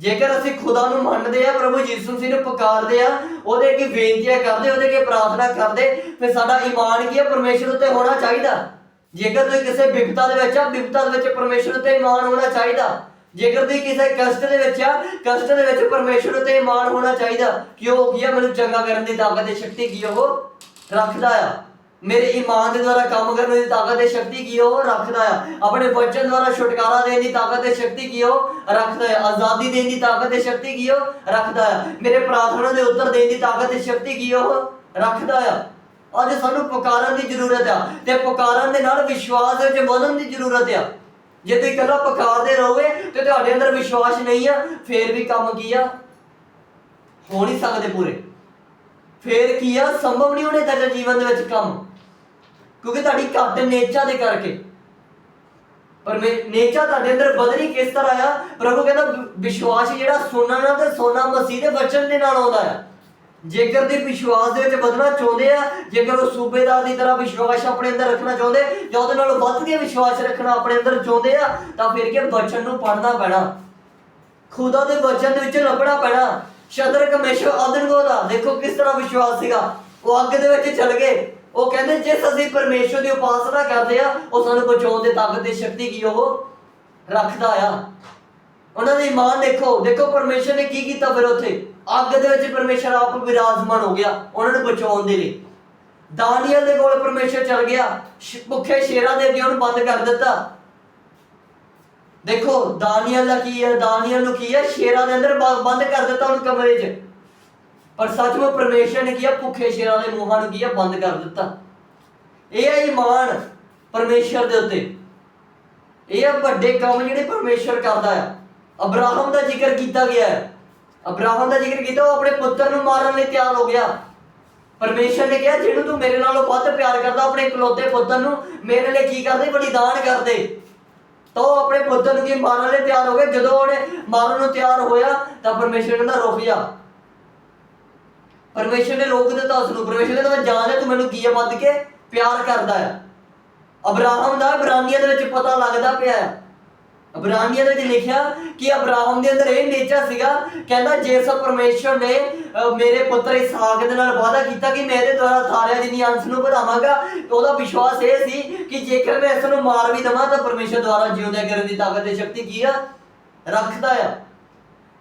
ਜੇਕਰ ਅਸੀਂ ਖੁਦਾ ਨੂੰ ਮੰਨਦੇ ਆ, ਪ੍ਰਭੂ ਯਿਸੂ ਮਸੀਹ ਨੂੰ ਪੁਕਾਰਦੇ ਆ, ਉਹਦੇ ਅੱਗੇ ਬੇਨਤੀਆਂ ਕਰਦੇ, ਉਹਦੇ ਅੱਗੇ ਪ੍ਰਾਰਥਨਾ ਕਰਦੇ, ਫਿਰ ਸਾਡਾ ਈਮਾਨ ਕੀ ਆ? ਪਰਮੇਸ਼ਰ ਉੱਤੇ ਹੋਣਾ ਚਾਹੀਦਾ। ਜੇਕਰ ਤੁਸੀਂ ਕਿਸੇ ਵਿਪਤਾ ਦੇ ਵਿੱਚ ਆ ਵਿਪਤਾ ਦੇ ਵਿੱਚ ਪਰਮੇਸ਼ਰ ਉੱਤੇ ਈਮਾਨ ਹੋਣਾ ਚਾਹੀਦਾ। ਜੇਕਰ ਤੁਸੀਂ ਕਿਸੇ ਕਸ਼ਟ ਦੇ ਵਿੱਚ ਆ, ਕਸ਼ਟ ਦੇ ਵਿੱਚ ਪਰਮੇਸ਼ਰ ਉੱਤੇ ਈਮਾਨ ਹੋਣਾ ਚਾਹੀਦਾ। ਕਿ ਉਹ ਕੀ ਆ? ਮੈਨੂੰ ਚੰਗਾ ਕਰਨ ਦੀ ਤਾਕਤ ਤੇ ਸ਼ਕਤੀ ਕੀ ਉਹ? ਰੱਖਦਾ ਆ। ਮੇਰੇ ਈਮਾਨ ਦੇ ਦੁਆਰਾ ਕੰਮ ਕਰਨ ਦੀ ਤਾਕਤ ਤੇ ਸ਼ਕਤੀ ਕੀ ਉਹ ਰੱਖਦਾ ਆ। ਆਪਣੇ ਵਚਨ ਦੁਆਰਾ ਛੁਟਕਾਰਾ ਦੇਣ ਦੀ ਤਾਕਤ ਤੇ ਸ਼ਕਤੀ ਕੀ ਉਹ ਰੱਖਦਾ ਹੈ ਆਜ਼ਾਦੀ ਦੇਣ ਦੀ ਤਾਕਤ ਤੇ ਸ਼ਕਤੀ ਕੀ ਉਹ ਰੱਖਦਾ ਆ। ਮੇਰੇ ਪ੍ਰਾਰਥਨਾ ਦੇ ਉੱਤਰ ਦੇਣ ਦੀ ਤਾਕਤ ਤੇ ਸ਼ਕਤੀ ਕੀ ਉਹ ਰੱਖਦਾ ਆ। ਅੱਜ ਸਾਨੂੰ ਪੁਕਾਰਨ ਦੀ ਜ਼ਰੂਰਤ ਆ ਤੇ ਪੁਕਾਰਨ ਦੇ ਨਾਲ ਵਿਸ਼ਵਾਸ ਵਿੱਚ ਵਧਣ ਦੀ ਜ਼ਰੂਰਤ ਆ। ਜੇ ਤੁਸੀਂ ਇਕੱਲਾ ਪੁਕਾਰਦੇ ਰਹੋਗੇ ਤੇ ਤੁਹਾਡੇ ਅੰਦਰ ਵਿਸ਼ਵਾਸ ਨਹੀਂ ਆ, ਫੇਰ ਵੀ ਕੰਮ ਕੀ ਆ? ਹੋ ਨਹੀਂ ਸਕਦੇ ਪੂਰੇ। ਫੇਰ ਕੀ ਆ? ਸੰਭਵ ਨਹੀਂ ਹੋਣੇ ਤੁਹਾਡੇ ਜੀਵਨ ਦੇ ਵਿੱਚ ਕੰਮ। ਕਿਉਂਕਿ ਤੁਹਾਡੀ ਘੱਟ ਨੇਚਾ ਦੇ ਕਰਕੇ। ਪਰ ਮੇ ਨੇਚਾ ਤੁਹਾਡੇ ਅੰਦਰ ਬਦਲੀ ਕਿਸ ਤਰ੍ਹਾਂ ਆ? ਪ੍ਰਭੂ ਕਹਿੰਦਾ ਵਿਸ਼ਵਾਸ ਜਿਹੜਾ ਸੋਨਾ ਨਾਲ ਤੇ ਸੋਨਾ ਮਸੀਹ ਦੇ ਵਚਨ ਦੇ ਨਾਲ ਆਉਂਦਾ ਆ। ਜੇਕਰ ਦੇ ਵਿਸ਼ਵਾਸ ਦੇ ਵਿੱਚ ਵਧਣਾ ਚਾਹੁੰਦੇ ਆ, ਜੇਕਰ ਉਹ ਸੂਬੇਦਾਰ ਦੀ ਤਰ੍ਹਾਂ ਵਿਸ਼ਵਾਸ ਆਪਣੇ ਅੰਦਰ ਰੱਖਣਾ ਚਾਹੁੰਦੇ, ਜਾਂ ਉਹਦੇ ਨਾਲ ਵੱਧ ਕੇ ਵਿਸ਼ਵਾਸ ਰੱਖਣਾ ਆਪਣੇ ਅੰਦਰ ਚਾਹੁੰਦੇ ਆ, ਤਾਂ ਫਿਰ ਕੀ ਵਚਨ ਨੂੰ ਪੜ੍ਹਨਾ ਪੈਣਾ। ਖੁਦਾ ਦੇ ਵਚਨ ਦੇ ਵਿੱਚ ਲੱਭਣਾ ਪੈਣਾ। ਸ਼ਦਰ ਮੇਸ਼ੋ ਅਦਨਗੋ ਦੇਖੋ ਕਿਸ ਤਰ੍ਹਾਂ ਵਿਸ਼ਵਾਸ ਸੀਗਾ। ਉਹ ਅੱਗ ਦੇ ਵਿੱਚ ਚਲ ਗਏ। ਉਹ ਕਹਿੰਦੇ ਜਿਸ ਅਸੀਂ ਪਰਮੇਸ਼ਵਰ ਦੀ ਉਪਾਸਨਾ ਕਰਦੇ ਆ, ਉਹ ਸਾਨੂੰ ਬਚਾਉਣ ਦੇ ਤਾਕਤ ਤੇ ਸ਼ਕਤੀ ਕੀ ਉਹ? ਰੱਖਦਾ ਆ। ਉਹਨਾਂ ਦਾ ਇਮਾਨ ਦੇਖੋ ਦੇਖੋ ਪਰਮੇਸ਼ਵਰ ਨੇ ਕੀ ਕੀਤਾ ਫਿਰ ਉੱਥੇ? ਅੱਗ ਦੇ ਵਿੱਚ ਪਰਮੇਸ਼ਵਰ ਆਪ ਵਿਰਾਜਮਾਨ ਹੋ ਗਿਆ, ਉਹਨਾਂ ਨੂੰ ਬਚਾਉਣ ਦੇ ਲਈ। ਦਾਨੀਅਲ ਦੇ ਕੋਲ ਪਰਮੇਸ਼ਵਰ ਚਲ ਗਿਆ ਭੁੱਖੇ ਸ਼ੇਰਾਂ ਦੇ ਅੱਗੇ ਉਹਨੂੰ ਬੰਦ ਕਰ ਦਿੱਤਾ। ਦੇਖੋ, ਦਾਨੀਅਲ ਦਾ ਕੀ ਹੈ ਦਾਨੀਅਲ ਨੂੰ ਕੀ ਹੈ ਸ਼ੇਰਾਂ ਦੇ ਅੰਦਰ ਬੰਦ ਕਰ ਦਿੱਤਾ ਉਹਨੂੰ ਕਮਰੇ 'ਚ। ਪਰ ਸੱਚਮੁੱਚ ਪਰਮੇਸ਼ਰ ਨੇ ਕੀ ਹੈ ਭੁੱਖੇ ਸ਼ੇਰਾਂ ਦੇ ਮੂੰਹਾਂ ਨੂੰ ਕੀ ਹੈ ਬੰਦ ਕਰ ਦਿੱਤਾ। ਇਹ ਹੈ ਈਮਾਨ ਪਰਮੇਸ਼ਰ ਦੇ ਉੱਤੇ। ਇਹ ਆ ਵੱਡੇ ਕੰਮ ਜਿਹੜੇ ਪਰਮੇਸ਼ਰ ਕਰਦਾ ਆ। ਅਬਰਾਹਮ ਦਾ ਜ਼ਿਕਰ ਕੀਤਾ ਗਿਆ ਹੈ ਅਬਰਾਹਮ ਦਾ ਜ਼ਿਕਰ ਕੀਤਾ, ਉਹ ਆਪਣੇ ਪੁੱਤਰ ਨੂੰ ਮਾਰਨ ਲਈ ਤਿਆਰ ਹੋ ਗਿਆ। ਪਰਮੇਸ਼ਰ ਨੇ ਕਿਹਾ, ਜਿਹਨੂੰ ਤੂੰ ਮੇਰੇ ਨਾਲੋਂ ਵੱਧ ਪਿਆਰ ਕਰਦਾ, ਆਪਣੇ ਇਕਲੌਤੇ ਪੁੱਤਰ ਨੂੰ ਮੇਰੇ ਲਈ ਕੀ ਕਰਦੇ? ਬਲੀਦਾਨ ਕਰਦੇ। ਤਾਂ ਉਹ ਆਪਣੇ ਪੁੱਤਰ ਨੂੰ ਕੀ, ਮਾਰਨ ਲਈ ਤਿਆਰ ਹੋ ਗਏ। ਜਦੋਂ ਉਹਨੇ ਮਾਰਨ ਨੂੰ ਤਿਆਰ ਹੋਇਆ, ਤਾਂ ਪਰਮੇਸ਼ਰ ਕਹਿੰਦਾ, ਰੁਕ ਜਾ। ਪਰਮੇਸ਼ਰ ਨੇ ਰੋਕ ਦਿੱਤਾ ਉਸ ਨੂੰ ਪਰਮੇਸ਼ਰ ਕਹਿੰਦਾ ਮੈਂ ਜਾਣ ਤੂੰ ਮੈਨੂੰ ਕੀ ਵੱਧ ਕੇ ਪਿਆਰ ਕਰਦਾ ਆ ਅਬਰਾਹਮ ਦਾ ਇਬਰਾਨੀਆਂ ਦੇ ਵਿੱਚ ਪਤਾ ਲੱਗਦਾ ਪਿਆ ਹੈ। ਅਬਰਾਨੀਆਂ ਦੇ ਵਿੱਚ ਲਿਖਿਆ ਕਿ ਅਬਰਾਹਮ ਦੇ ਅੰਦਰ ਇਹ ਨੇਚਰ ਸੀਗਾ। ਕਹਿੰਦਾ, ਜੇ ਸਭ ਪਰਮੇਸ਼ਰ ਨੇ ਮੇਰੇ ਪੁੱਤਰ ਇਸਾਕ ਦੇ ਨਾਲ ਵਾਅਦਾ ਕੀਤਾ ਕਿ ਮੈਂ ਇਹਦੇ ਦੁਆਰਾ ਸਾਰਿਆਂ ਦੀ ਅੰਸ਼ ਨੂੰ ਵਧਾਵਾਂਗਾ ਉਹਦਾ ਵਿਸ਼ਵਾਸ ਇਹ ਸੀ ਕਿ ਜੇਕਰ ਮੈਂ ਇਸ ਨੂੰ ਮਾਰ ਵੀ ਦਵਾਂ, ਤਾਂ ਪਰਮੇਸ਼ਰ ਦੁਆਰਾ ਜਿਉਂਦਾ ਕਰਨ ਦੀ ਤਾਕਤ ਤੇ ਸ਼ਕਤੀ ਕੀ ਆ? ਰੱਖਦਾ ਆ।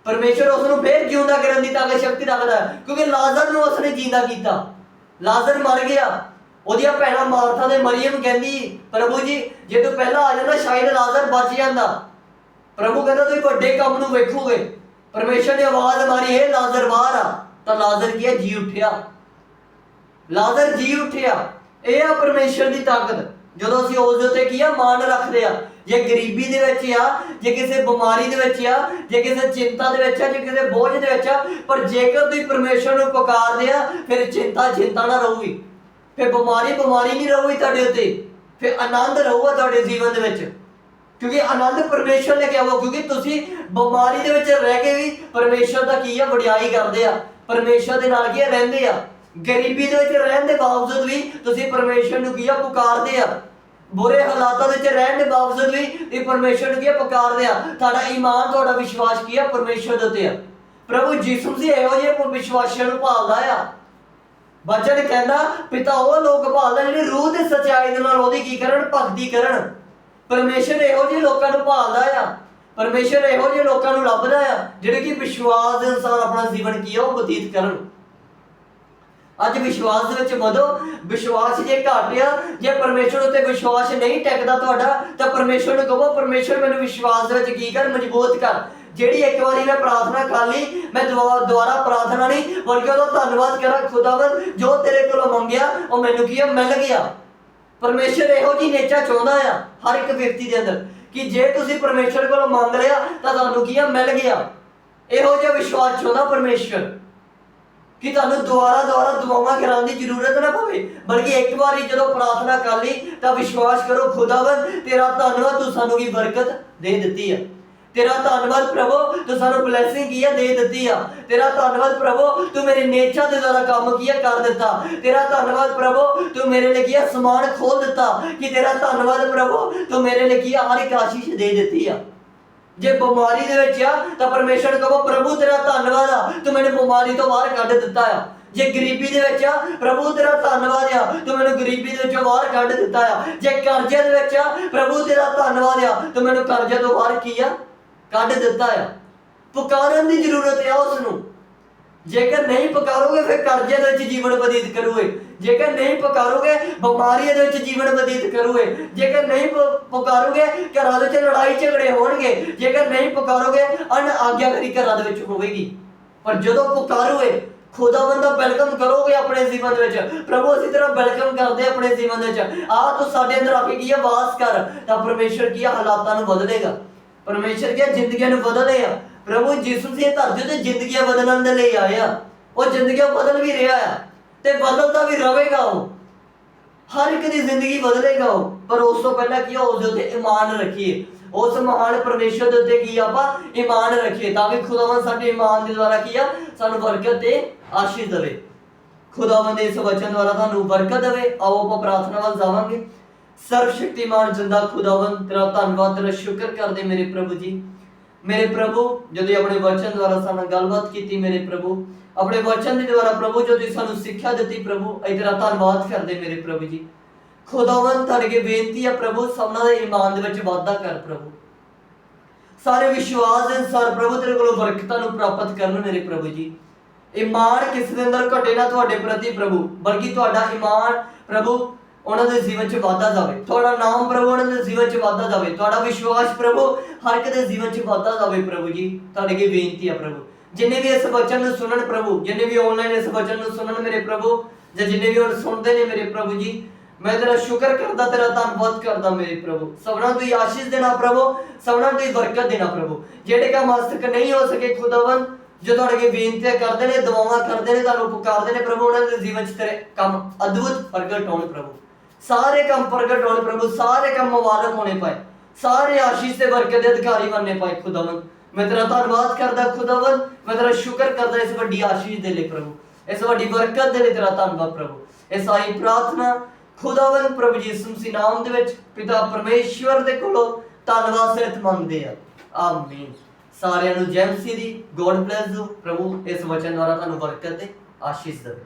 ਪਰਮੇਸ਼ਰ ਉਸ ਨੂੰ ਫੇਰ ਜਿਉਂਦਾ ਕਰਨ ਦੀ ਤਾਕਤ ਸ਼ਕਤੀ ਰੱਖਦਾ ਕਿਉਂਕਿ ਲਾਜ਼ਰ ਨੂੰ ਉਸਨੇ ਜਿੰਦਾ ਕੀਤਾ। ਲਾਜ਼ਰ ਮਰ ਗਿਆ। ਉਹਦੀਆਂ ਭੈਣਾਂ ਮਾਰਥਾ ਤੇ ਮਰੀਮ ਕਹਿੰਦੀ, ਪ੍ਰਭੂ ਜੀ, ਜੇ ਤੂੰ ਪਹਿਲਾਂ ਆ ਜਾਂਦਾ ਸ਼ਾਇਦ ਲਾਜ਼ਰ ਬਚ ਜਾਂਦਾ। ਪ੍ਰਭੂ ਕਹਿੰਦਾ, ਤੁਸੀਂ ਵੱਡੇ ਕੰਮ ਨੂੰ ਵੇਖੋਗੇ। ਪਰਮੇਸ਼ਰ ਨੇ ਆਵਾਜ਼ ਮਾਰੀ, ਹੈ ਲਾਜ਼ਰ, ਬਾਹਰ ਆ। ਤਾਂ ਲਾਜ਼ਰ ਕੀ ਹੈ? ਜੀ ਉੱਠਿਆ। ਲਾਜ਼ਰ ਜੀ ਉੱਠਿਆ। ਇਹ ਆ ਪਰਮੇਸ਼ਰ ਦੀ ਤਾਕਤ। ਜਦੋਂ ਅਸੀਂ ਉਸ ਦੇ ਉੱਤੇ ਕੀ ਆ? ਮਾਨ ਰੱਖਦੇ ਆ। ਜੇ ਗਰੀਬੀ ਦੇ ਵਿੱਚ ਆ, ਜੇ ਕਿਸੇ ਬਿਮਾਰੀ ਦੇ ਵਿੱਚ ਆ, ਜੇ ਕਿਸੇ ਚਿੰਤਾ ਦੇ ਵਿੱਚ ਆ, ਜੇ ਕਿਸੇ ਬੋਝ ਦੇ ਵਿੱਚ ਆ, ਪਰ ਜੇਕਰ ਤੁਸੀਂ ਪਰਮੇਸ਼ਰ ਨੂੰ ਪੁਕਾਰਦੇ ਆ, ਫਿਰ ਚਿੰਤਾ ਚਿੰਤਾ ਨਾ ਰਹੂਗੀ। ਫਿਰ ਬਿਮਾਰੀ ਬਿਮਾਰੀ ਨਹੀਂ ਰਹੂਗੀ ਤੁਹਾਡੇ ਉੱਤੇ। ਫਿਰ ਆਨੰਦ ਰਹੂਗਾ ਤੁਹਾਡੇ ਜੀਵਨ ਦੇ ਵਿੱਚ। ਕਿਉਂਕਿ ਆਨੰਦ ਪਰਮੇਸ਼ਰ ਨੇ ਕਿਹਾ ਵਾ, ਕਿਉਂਕਿ ਤੁਸੀਂ ਬਿਮਾਰੀ ਦੇ ਵਿੱਚ ਰਹਿ ਕੇ ਵੀ ਪਰਮੇਸ਼ਰ ਦਾ ਕੀ ਆ, ਵਡਿਆਈ ਕਰਦੇ ਆ। ਪਰਮੇਸ਼ਰ ਦੇ ਨਾਲ ਕੀ ਆ, ਰਹਿੰਦੇ ਆ। ਗਰੀਬੀ ਦੇ ਵਿੱਚ ਰਹਿਣ ਦੇ ਬਾਵਜੂਦ ਵੀ ਤੁਸੀਂ ਪਰਮੇਸ਼ਰ ਨੂੰ ਕੀ ਆ, ਪੁਕਾਰਦੇ ਆ। ਬੁਰੇ ਹਾਲਾਤਾਂ ਵਿੱਚ ਰਹਿਣ ਦੇ ਬਾਵਜੂਦ ਵੀ ਇਹ ਪਰਮੇਸ਼ਰ ਨੂੰ ਕੀ ਪੁਕਾਰਦੇ ਆ ਤੁਹਾਡਾ ਈਮਾਨ, ਤੁਹਾਡਾ ਵਿਸ਼ਵਾਸ ਕੀ ਆ? ਪਰਮੇਸ਼ਰ ਦੇ ਉੱਤੇ ਆ। ਪ੍ਰਭੂ ਯਿਸੂ ਜੀ ਇਹੋ ਜਿਹੇ ਵਿਸ਼ਵਾਸੀਆਂ ਨੂੰ ਭਾਲਦਾ ਆ। ਬਚਨ ਕਹਿੰਦਾ, ਪਿਤਾ ਉਹ ਲੋਕ ਭਾਲਦਾ ਜਿਹੜੇ ਰੂਹ ਦੇ ਸਚਾਈ ਦੇ ਨਾਲ ਉਹਦੀ ਕੀ ਕਰਨ? ਭਗਤੀ ਕਰਨ। ਪਰਮੇਸ਼ਰ ਇਹੋ ਜਿਹੇ ਲੋਕਾਂ ਨੂੰ ਭਾਲਦਾ ਆ। ਪਰਮੇਸ਼ਰ ਇਹੋ ਜਿਹੇ ਲੋਕਾਂ ਨੂੰ ਲੱਭਦਾ ਆ, ਜਿਹੜੇ ਕਿ ਵਿਸ਼ਵਾਸ ਦੇ ਅਨੁਸਾਰ ਆਪਣਾ ਜੀਵਨ ਕੀ ਆ, ਉਹ ਬਤੀਤ ਕਰਨ। ਅੱਜ ਵਿਸ਼ਵਾਸ ਦੇ ਵਿੱਚ ਵਧੋ। ਵਿਸ਼ਵਾਸ ਜੇ ਘਟ ਆ, ਜੇ ਪਰਮੇਸ਼ਰ ਉੱਤੇ ਵਿਸ਼ਵਾਸ ਨਹੀਂ ਟਿਕਦਾ ਤੁਹਾਡਾ, ਤਾਂ ਪਰਮੇਸ਼ਰ ਨੂੰ ਕਹੋ ਪਰਮੇਸ਼ਰ ਮੈਨੂੰ ਵਿਸ਼ਵਾਸ ਦੇ ਵਿੱਚ ਕੀ ਕਰ, ਮਜ਼ਬੂਤ ਕਰ। ਜਿਹੜੀ ਇੱਕ ਵਾਰੀ ਮੈਂ ਪ੍ਰਾਰਥਨਾ ਕਰ ਲਈ, ਮੈਂ ਦੁਆ- ਦੁਬਾਰਾ ਪ੍ਰਾਰਥਨਾ ਨਹੀਂ, ਬਲਕਿ ਉਹਦਾ ਧੰਨਵਾਦ ਕਰਾਂ, ਖੁਦਾਵੰਦ, ਜੋ ਤੇਰੇ ਕੋਲੋਂ ਮੰਗਿਆ, ਉਹ ਮੈਨੂੰ ਕੀ ਆ, ਮਿਲ ਗਿਆ। ਪਰਮੇਸ਼ਰ ਇਹੋ ਜੀ ਨੇਚਾ ਚਾਹੁੰਦਾ ਆ, ਹਰ ਇੱਕ ਵਿਅਕਤੀ ਦੇ ਅੰਦਰ, ਕਿ ਜੇ ਤੁਸੀਂ ਪਰਮੇਸ਼ਰ ਕੋਲੋਂ ਮੰਗ ਲਿਆ, ਤਾਂ ਤੁਹਾਨੂੰ ਕੀ ਆ, ਮਿਲ ਗਿਆ। ਇਹੋ ਜਿਹਾ ਵਿਸ਼ਵਾਸ ਚਾਹੁੰਦਾ ਪਰਮੇਸ਼ਰ ਕਿ ਤੁਹਾਨੂੰ ਦੁਬਾਰਾ ਦੁਬਾਰਾ ਦੁਆਵਾਂ ਕਰਾਉਣ ਦੀ ਜ਼ਰੂਰਤ ਨਾ ਪਵੇ, ਬਲਕਿ ਇੱਕ ਵਾਰੀ ਜਦੋਂ ਪ੍ਰਾਰਥਨਾ ਕਰ ਲਈ, ਤਾਂ ਵਿਸ਼ਵਾਸ ਕਰੋ, ਖੁਦਾਵੰਦ, ਤੇਰਾ ਧੰਨਵਾਦ ਤੂੰ ਸਾਨੂੰ ਕੀ ਬਰਕਤ ਦੇ ਦਿੱਤੀ ਹੈ ਤੇਰਾ ਧੰਨਵਾਦ ਪ੍ਰਭੂ, ਤੂੰ ਸਾਨੂੰ ਬਲੇਸਿੰਗ ਕੀ ਦੇ ਦਿੱਤੀ ਆ। ਤੇਰਾ ਧੰਨਵਾਦ ਪ੍ਰਭੂ, ਤੂੰ ਮੇਰੇ ਨੇਚਰ ਦੇ ਦੁਆਰਾ ਕੰਮ ਕੀ ਕਰ ਦਿੱਤਾ। ਤੇਰਾ ਧੰਨਵਾਦ ਪ੍ਰਭੂ, ਤੂੰ ਮੇਰੇ ਲਈ ਕੀ ਸਮਾਨ ਖੋਲ ਦਿੱਤਾ। ਕਿ ਤੇਰਾ ਧੰਨਵਾਦ ਪ੍ਰਭੂ, ਤੂੰ ਮੇਰੇ ਲਈ ਕੀ ਹਰ ਇੱਕ ਆਸ਼ੀਸ਼ ਦੇ ਦਿੱਤੀ ਆ। ਜੇ ਬਿਮਾਰੀ ਦੇ ਵਿੱਚ ਆ, ਤਾਂ ਪਰਮੇਸ਼ਰ ਕਹੋ, ਪ੍ਰਭੂ, ਤੇਰਾ ਧੰਨਵਾਦ ਆ। ਤੂੰ ਮੈਨੂੰ ਬਿਮਾਰੀ ਤੋਂ ਬਾਹਰ ਕੱਢ ਦਿੱਤਾ ਆ। ਜੇ ਗਰੀਬੀ ਦੇ ਵਿੱਚ ਆ, ਪ੍ਰਭੂ, ਤੇਰਾ ਧੰਨਵਾਦ ਆ। ਤੂੰ ਮੈਨੂੰ ਗਰੀਬੀ ਦੇ ਵਿੱਚੋਂ ਬਾਹਰ ਕੱਢ ਦਿੱਤਾ ਆ। ਜੇ ਕਰਜ਼ੇ ਦੇ ਵਿੱਚ ਆ, ਪ੍ਰਭੂ, ਤੇਰਾ ਧੰਨਵਾਦ ਆ। ਤੂੰ ਮੈਨੂੰ ਕਰਜ਼ੇ ਤੋਂ ਬਾਹਰ ਕੀ ਆ? ਕੱਢ ਦਿੱਤਾ ਆ। ਪੁਕਾਰਨ ਦੀ ਜ਼ਰੂਰਤ ਆ ਉਸ ਨੂੰ ਜੇਕਰ ਨਹੀਂ ਪੁਕਾਰੋਗੇ, ਫਿਰ ਕਰਜ਼ੇ ਦੇ ਵਿੱਚ ਜੀਵਨ ਬਤੀਤ ਕਰੋਗੇ ਜੇਕਰ ਨਹੀਂ ਪੁਕਾਰੋਗੇ ਬਿਮਾਰੀ ਦੇ ਵਿੱਚ ਜੀਵਨ ਬਤੀਤ ਕਰੋਗੇ ਜੇਕਰ ਨਹੀਂ ਪ- ਪੁਕਾਰੋਗੇ, ਘਰਾਂ ਦੇ ਵਿੱਚ ਲੜਾਈ ਝਗੜੇ ਹੋਣਗੇ। ਜੇਕਰ ਨਹੀਂ ਪੁਕਾਰੋਗੇ ਅਨ ਆਗਿਆਕਾਰੀ ਘਰਾਂ ਦੇ ਵਿੱਚ ਹੋਵੇਗੀ। ਪਰ ਜਦੋਂ ਪੁਕਾਰੋਗੇ ਖੁਦਾਵੰਦ ਦਾ ਵੈਲਕਮ ਕਰੋਗੇ ਆਪਣੇ ਜੀਵਨ ਵਿੱਚ। ਪ੍ਰਭੂ, ਅਸੀਂ ਤੇਰਾ ਵੈਲਕਮ ਕਰਦੇ ਆਪਣੇ ਜੀਵਨ ਵਿੱਚ। ਆ ਤੂੰ ਸਾਡੇ ਅੰਦਰ ਆ ਕੇ ਕੀ ਹੈ ਵਾਸ ਕਰ। ਤਾਂ ਪਰਮੇਸ਼ਰ ਕੀ ਆ? ਹਾਲਾਤਾਂ ਨੂੰ ਬਦਲੇਗਾ। ਪਰਮੇਸ਼ਰ ਕੀ ਆ? ਜ਼ਿੰਦਗੀਆਂ ਨੂੰ ਬਦਲੇ ਆ ਪ੍ਰਭੂ ਯਿਸੂ ਜੀ ਧਰਤੀ ਤੇ ਜ਼ਿੰਦਗੀਆਂ ਬਦਲਣ ਦੇ ਲਈ ਆਇਆ। ਉਹ ਜ਼ਿੰਦਗੀਆਂ ਬਦਲ ਵੀ ਰਿਹਾ ਆ ਤੇ ਬਦਲਦਾ ਵੀ ਰਹੇਗਾ ਉਹ। ਹਰ ਇੱਕ ਦੀ ਜ਼ਿੰਦਗੀ ਬਦਲੇਗਾ ਉਹ। ਪਰ ਉਸ ਤੋਂ ਪਹਿਲਾਂ ਕੀ ਆ? ਉਸ ਦੇ ਉੱਤੇ ਈਮਾਨ ਰੱਖੀਏ। ਉਸ ਮਹਾਨ ਪਰਮੇਸ਼ਰ ਦੇ ਉੱਤੇ ਕੀ ਆਪਾਂ? ਈਮਾਨ ਰੱਖੀਏ। ਤਾਂ ਕਿ ਖੁਦਾਵੰਦ ਸਾਡੇ ਇਮਾਨ ਦੇ ਦੁਆਰਾ ਕੀ ਆ? ਸਾਨੂੰ ਬਰਕਤ ਤੇ ਆਸ਼ੀਸ਼ ਦੇਵੇ। ਖੁਦਾਵੰਦ ਦੇ ਇਸ ਵਚਨ ਦੁਆਰਾ ਤੁਹਾਨੂੰ ਬਰਕਤ ਦੇਵੇ। ਆਓ ਆਪਾਂ ਪ੍ਰਾਰਥਨਾ ਵੱਲ ਜਾਵਾਂਗੇ। ਸਰਵ ਸ਼ਕਤੀਮਾਨ ਜਿੰਦਾ ਖੁਦਾਵੰਦ, ਤੇਰਾ ਧੰਨਵਾਦ, ਤੇਰਾ ਸ਼ੁਕਰ ਕਰਦੇ ਮੇਰੇ ਪ੍ਰਭੂ ਜੀ। ਮੇਰੇ ਪ੍ਰਭੂ, ਜਦੋਂ ਆਪਣੇ ਵਚਨ ਦੁਆਰਾ ਸਾਡੇ ਗੱਲਬਾਤ ਕੀਤੀ ਮੇਰੇ ਪ੍ਰਭੂ, ਆਪਣੇ ਵਚਨ ਦੇ ਦੁਆਰਾ ਪ੍ਰਭੂ ਜੋ ਤੁਸੀਂ ਸਾਨੂੰ ਸਿੱਖਿਆ ਦਿੱਤੀ ਪ੍ਰਭੂ, ਅਸੀਂ ਤੇਰਾ ਧੰਨਵਾਦ ਕਰਦੇ ਮੇਰੇ ਪ੍ਰਭੂ ਜੀ। ਖੁਦਾਵੰਦ, ਤੁਹਾਡੇ ਅੱਗੇ ਬੇਨਤੀ ਹੈ ਪ੍ਰਭੂ, ਸਭਨਾਂ ਦੇ ਈਮਾਨ ਦੇ ਵਿੱਚ ਵਾਧਾ ਕਰ ਪ੍ਰਭੂ। ਸਾਰੇ ਵਿਸ਼ਵਾਸ ਦੇ ਅਨੁਸਾਰ ਪ੍ਰਭੂ, ਤੇਰੇ ਕੋਲੋਂ ਬਰਕਤਾਂ ਨੂੰ ਪ੍ਰਾਪਤ ਕਰਨ ਮੇਰੇ ਪ੍ਰਭੂ ਜੀ। ਈਮਾਨ ਕਿਸੇ ਦੇ ਅੰਦਰ ਘਟੇ ਨਾ ਤੁਹਾਡੇ ਪ੍ਰਤੀ ਪ੍ਰਭੂ, ਬਲਕਿ ਤੁਹਾਡਾ ਈਮਾਨ ਪ੍ਰਭੂ ਉਹਨਾਂ ਦੇ ਜੀਵਨ 'ਚ ਵਾਧਾ ਜਾਵੇ। ਤੁਹਾਡਾ ਨਾਮ ਪ੍ਰਭੂ, ਉਹਨਾਂ ਦੇ ਜੀਵਨ 'ਚ ਵਾਧਾ ਜਾਵੇ। ਤੁਹਾਡਾ ਵਿਸ਼ਵਾਸ ਪ੍ਰਭੂ, ਹਰ ਇੱਕ ਦੇ ਜੀਵਨ 'ਚ ਵਾਧਾ ਜਾਵੇ ਪ੍ਰਭੂ ਜੀ। ਤੁਹਾਡੇ ਅੱਗੇ ਬੇਨਤੀ ਹੈ ਪ੍ਰਭੂ। ਜਿੰਨੇ ਵੀ ਇਸ ਵਚਨ ਨੂੰ ਸੁਣਨ ਪ੍ਰਭੂ, ਜਿੰਨੇ ਵੀ ਆਨਲਾਈਨ ਇਸ ਵਚਨ ਨੂੰ ਸੁਣਨ ਮੇਰੇ ਪ੍ਰਭੂ, ਜਾਂ ਜਿੰਨੇ ਵੀ ਹੁਣ ਸੁਣਦੇ ਨੇ ਮੇਰੇ ਪ੍ਰਭੂ ਜੀ, ਮੈਂ ਤੇਰਾ ਸ਼ੁਕਰ ਕਰਦਾ, ਤੇਰਾ ਧੰਨਵਾਦ ਕਰਦਾ ਮੇਰੇ ਪ੍ਰਭੂ। ਸਭਨਾਂ ਨੂੰ ਆਸ਼ੀਸ਼ ਦੇਣਾ ਪ੍ਰਭੂ, ਸਭਨਾਂ ਨੂੰ ਬਰਕਤ ਦੇਣਾ ਪ੍ਰਭੂ। ਜਿਹੜੇ ਕੰਮ ਅੱਜ ਤੱਕ ਨਹੀਂ ਹੋ ਸਕੇ ਖੁਦਾਵੰ ਜੋ ਤੁਹਾਡੇ ਅੱਗੇ ਬੇਨਤੀਆਂ ਕਰਦੇ ਨੇ, ਦੁਆਵਾਂ ਕਰਦੇ ਨੇ, ਤੁਹਾਨੂੰ ਪੁਕਾਰਦੇ ਨੇ ਪ੍ਰਭੂ, ਉਹਨਾਂ ਦੇ ਜੀਵਨ 'ਚ ਤੇਰੇ ਕੰਮ ਅਦਭੁਤ ਪ੍ਰਗਟ ਹੋਣ ਪ੍ਰਭੂ। ਸਾਰੇ ਕੰਮ ਪ੍ਰਗਟ ਹੋਣ ਪ੍ਰਭੂ, ਸਾਰੇ ਕੰਮ ਮੁਬਾਰਕ ਹੋਣੇ ਪਾਏ। ਸਾਰੇ ਆਸ਼ੀਸ਼ ਤੇ ਬਰਕਤ ਦੇ ਅਧਿਕਾਰੀ ਬਣਨੇ ਪਾਏ ਖੁਦਾਵੰ ਮੈਂ ਤੇਰਾ ਧੰਨਵਾਦ ਕਰਦਾ ਖੁਦਾਵੰ ਮੈਂ ਤੇਰਾ ਸ਼ੁਕਰ ਕਰਦਾ ਇਸ ਵੱਡੀ ਆਸ਼ੀਸ਼ ਦੇ ਲਈ ਪ੍ਰਭੂ। ਇਸ ਵੱਡੀ ਬਰਕਤ ਦੇ ਲਈ ਤੇਰਾ ਧੰਨਵਾਦ ਪ੍ਰਭੂ। ਇਹ ਸਾਰੀ ਪ੍ਰਾਰਥਨਾ ਖੁਦਾਵੰ ਪ੍ਰਭੂ ਯਿਸੂ ਮਸੀਹ ਨਾਮ ਦੇ ਵਿੱਚ ਪਿਤਾ ਪਰਮੇਸ਼ਵਰ ਦੇ ਕੋਲੋਂ ਧੰਨਵਾਦ ਸਹਿਤ ਮੰਗਦੇ ਆ। ਆਮੀਨ। ਸਾਰਿਆਂ ਨੂੰ ਜੈ ਮਸੀਹ ਦੀ ਗੋਡ ਬlesਸ ਪ੍ਰਭੂ ਇਸ ਵਚਨ ਦੁਆਰਾ ਤੁਹਾਨੂੰ ਬਰਕਤ ਤੇ ਆਸ਼ੀਸ਼ ਦੇਵੇ।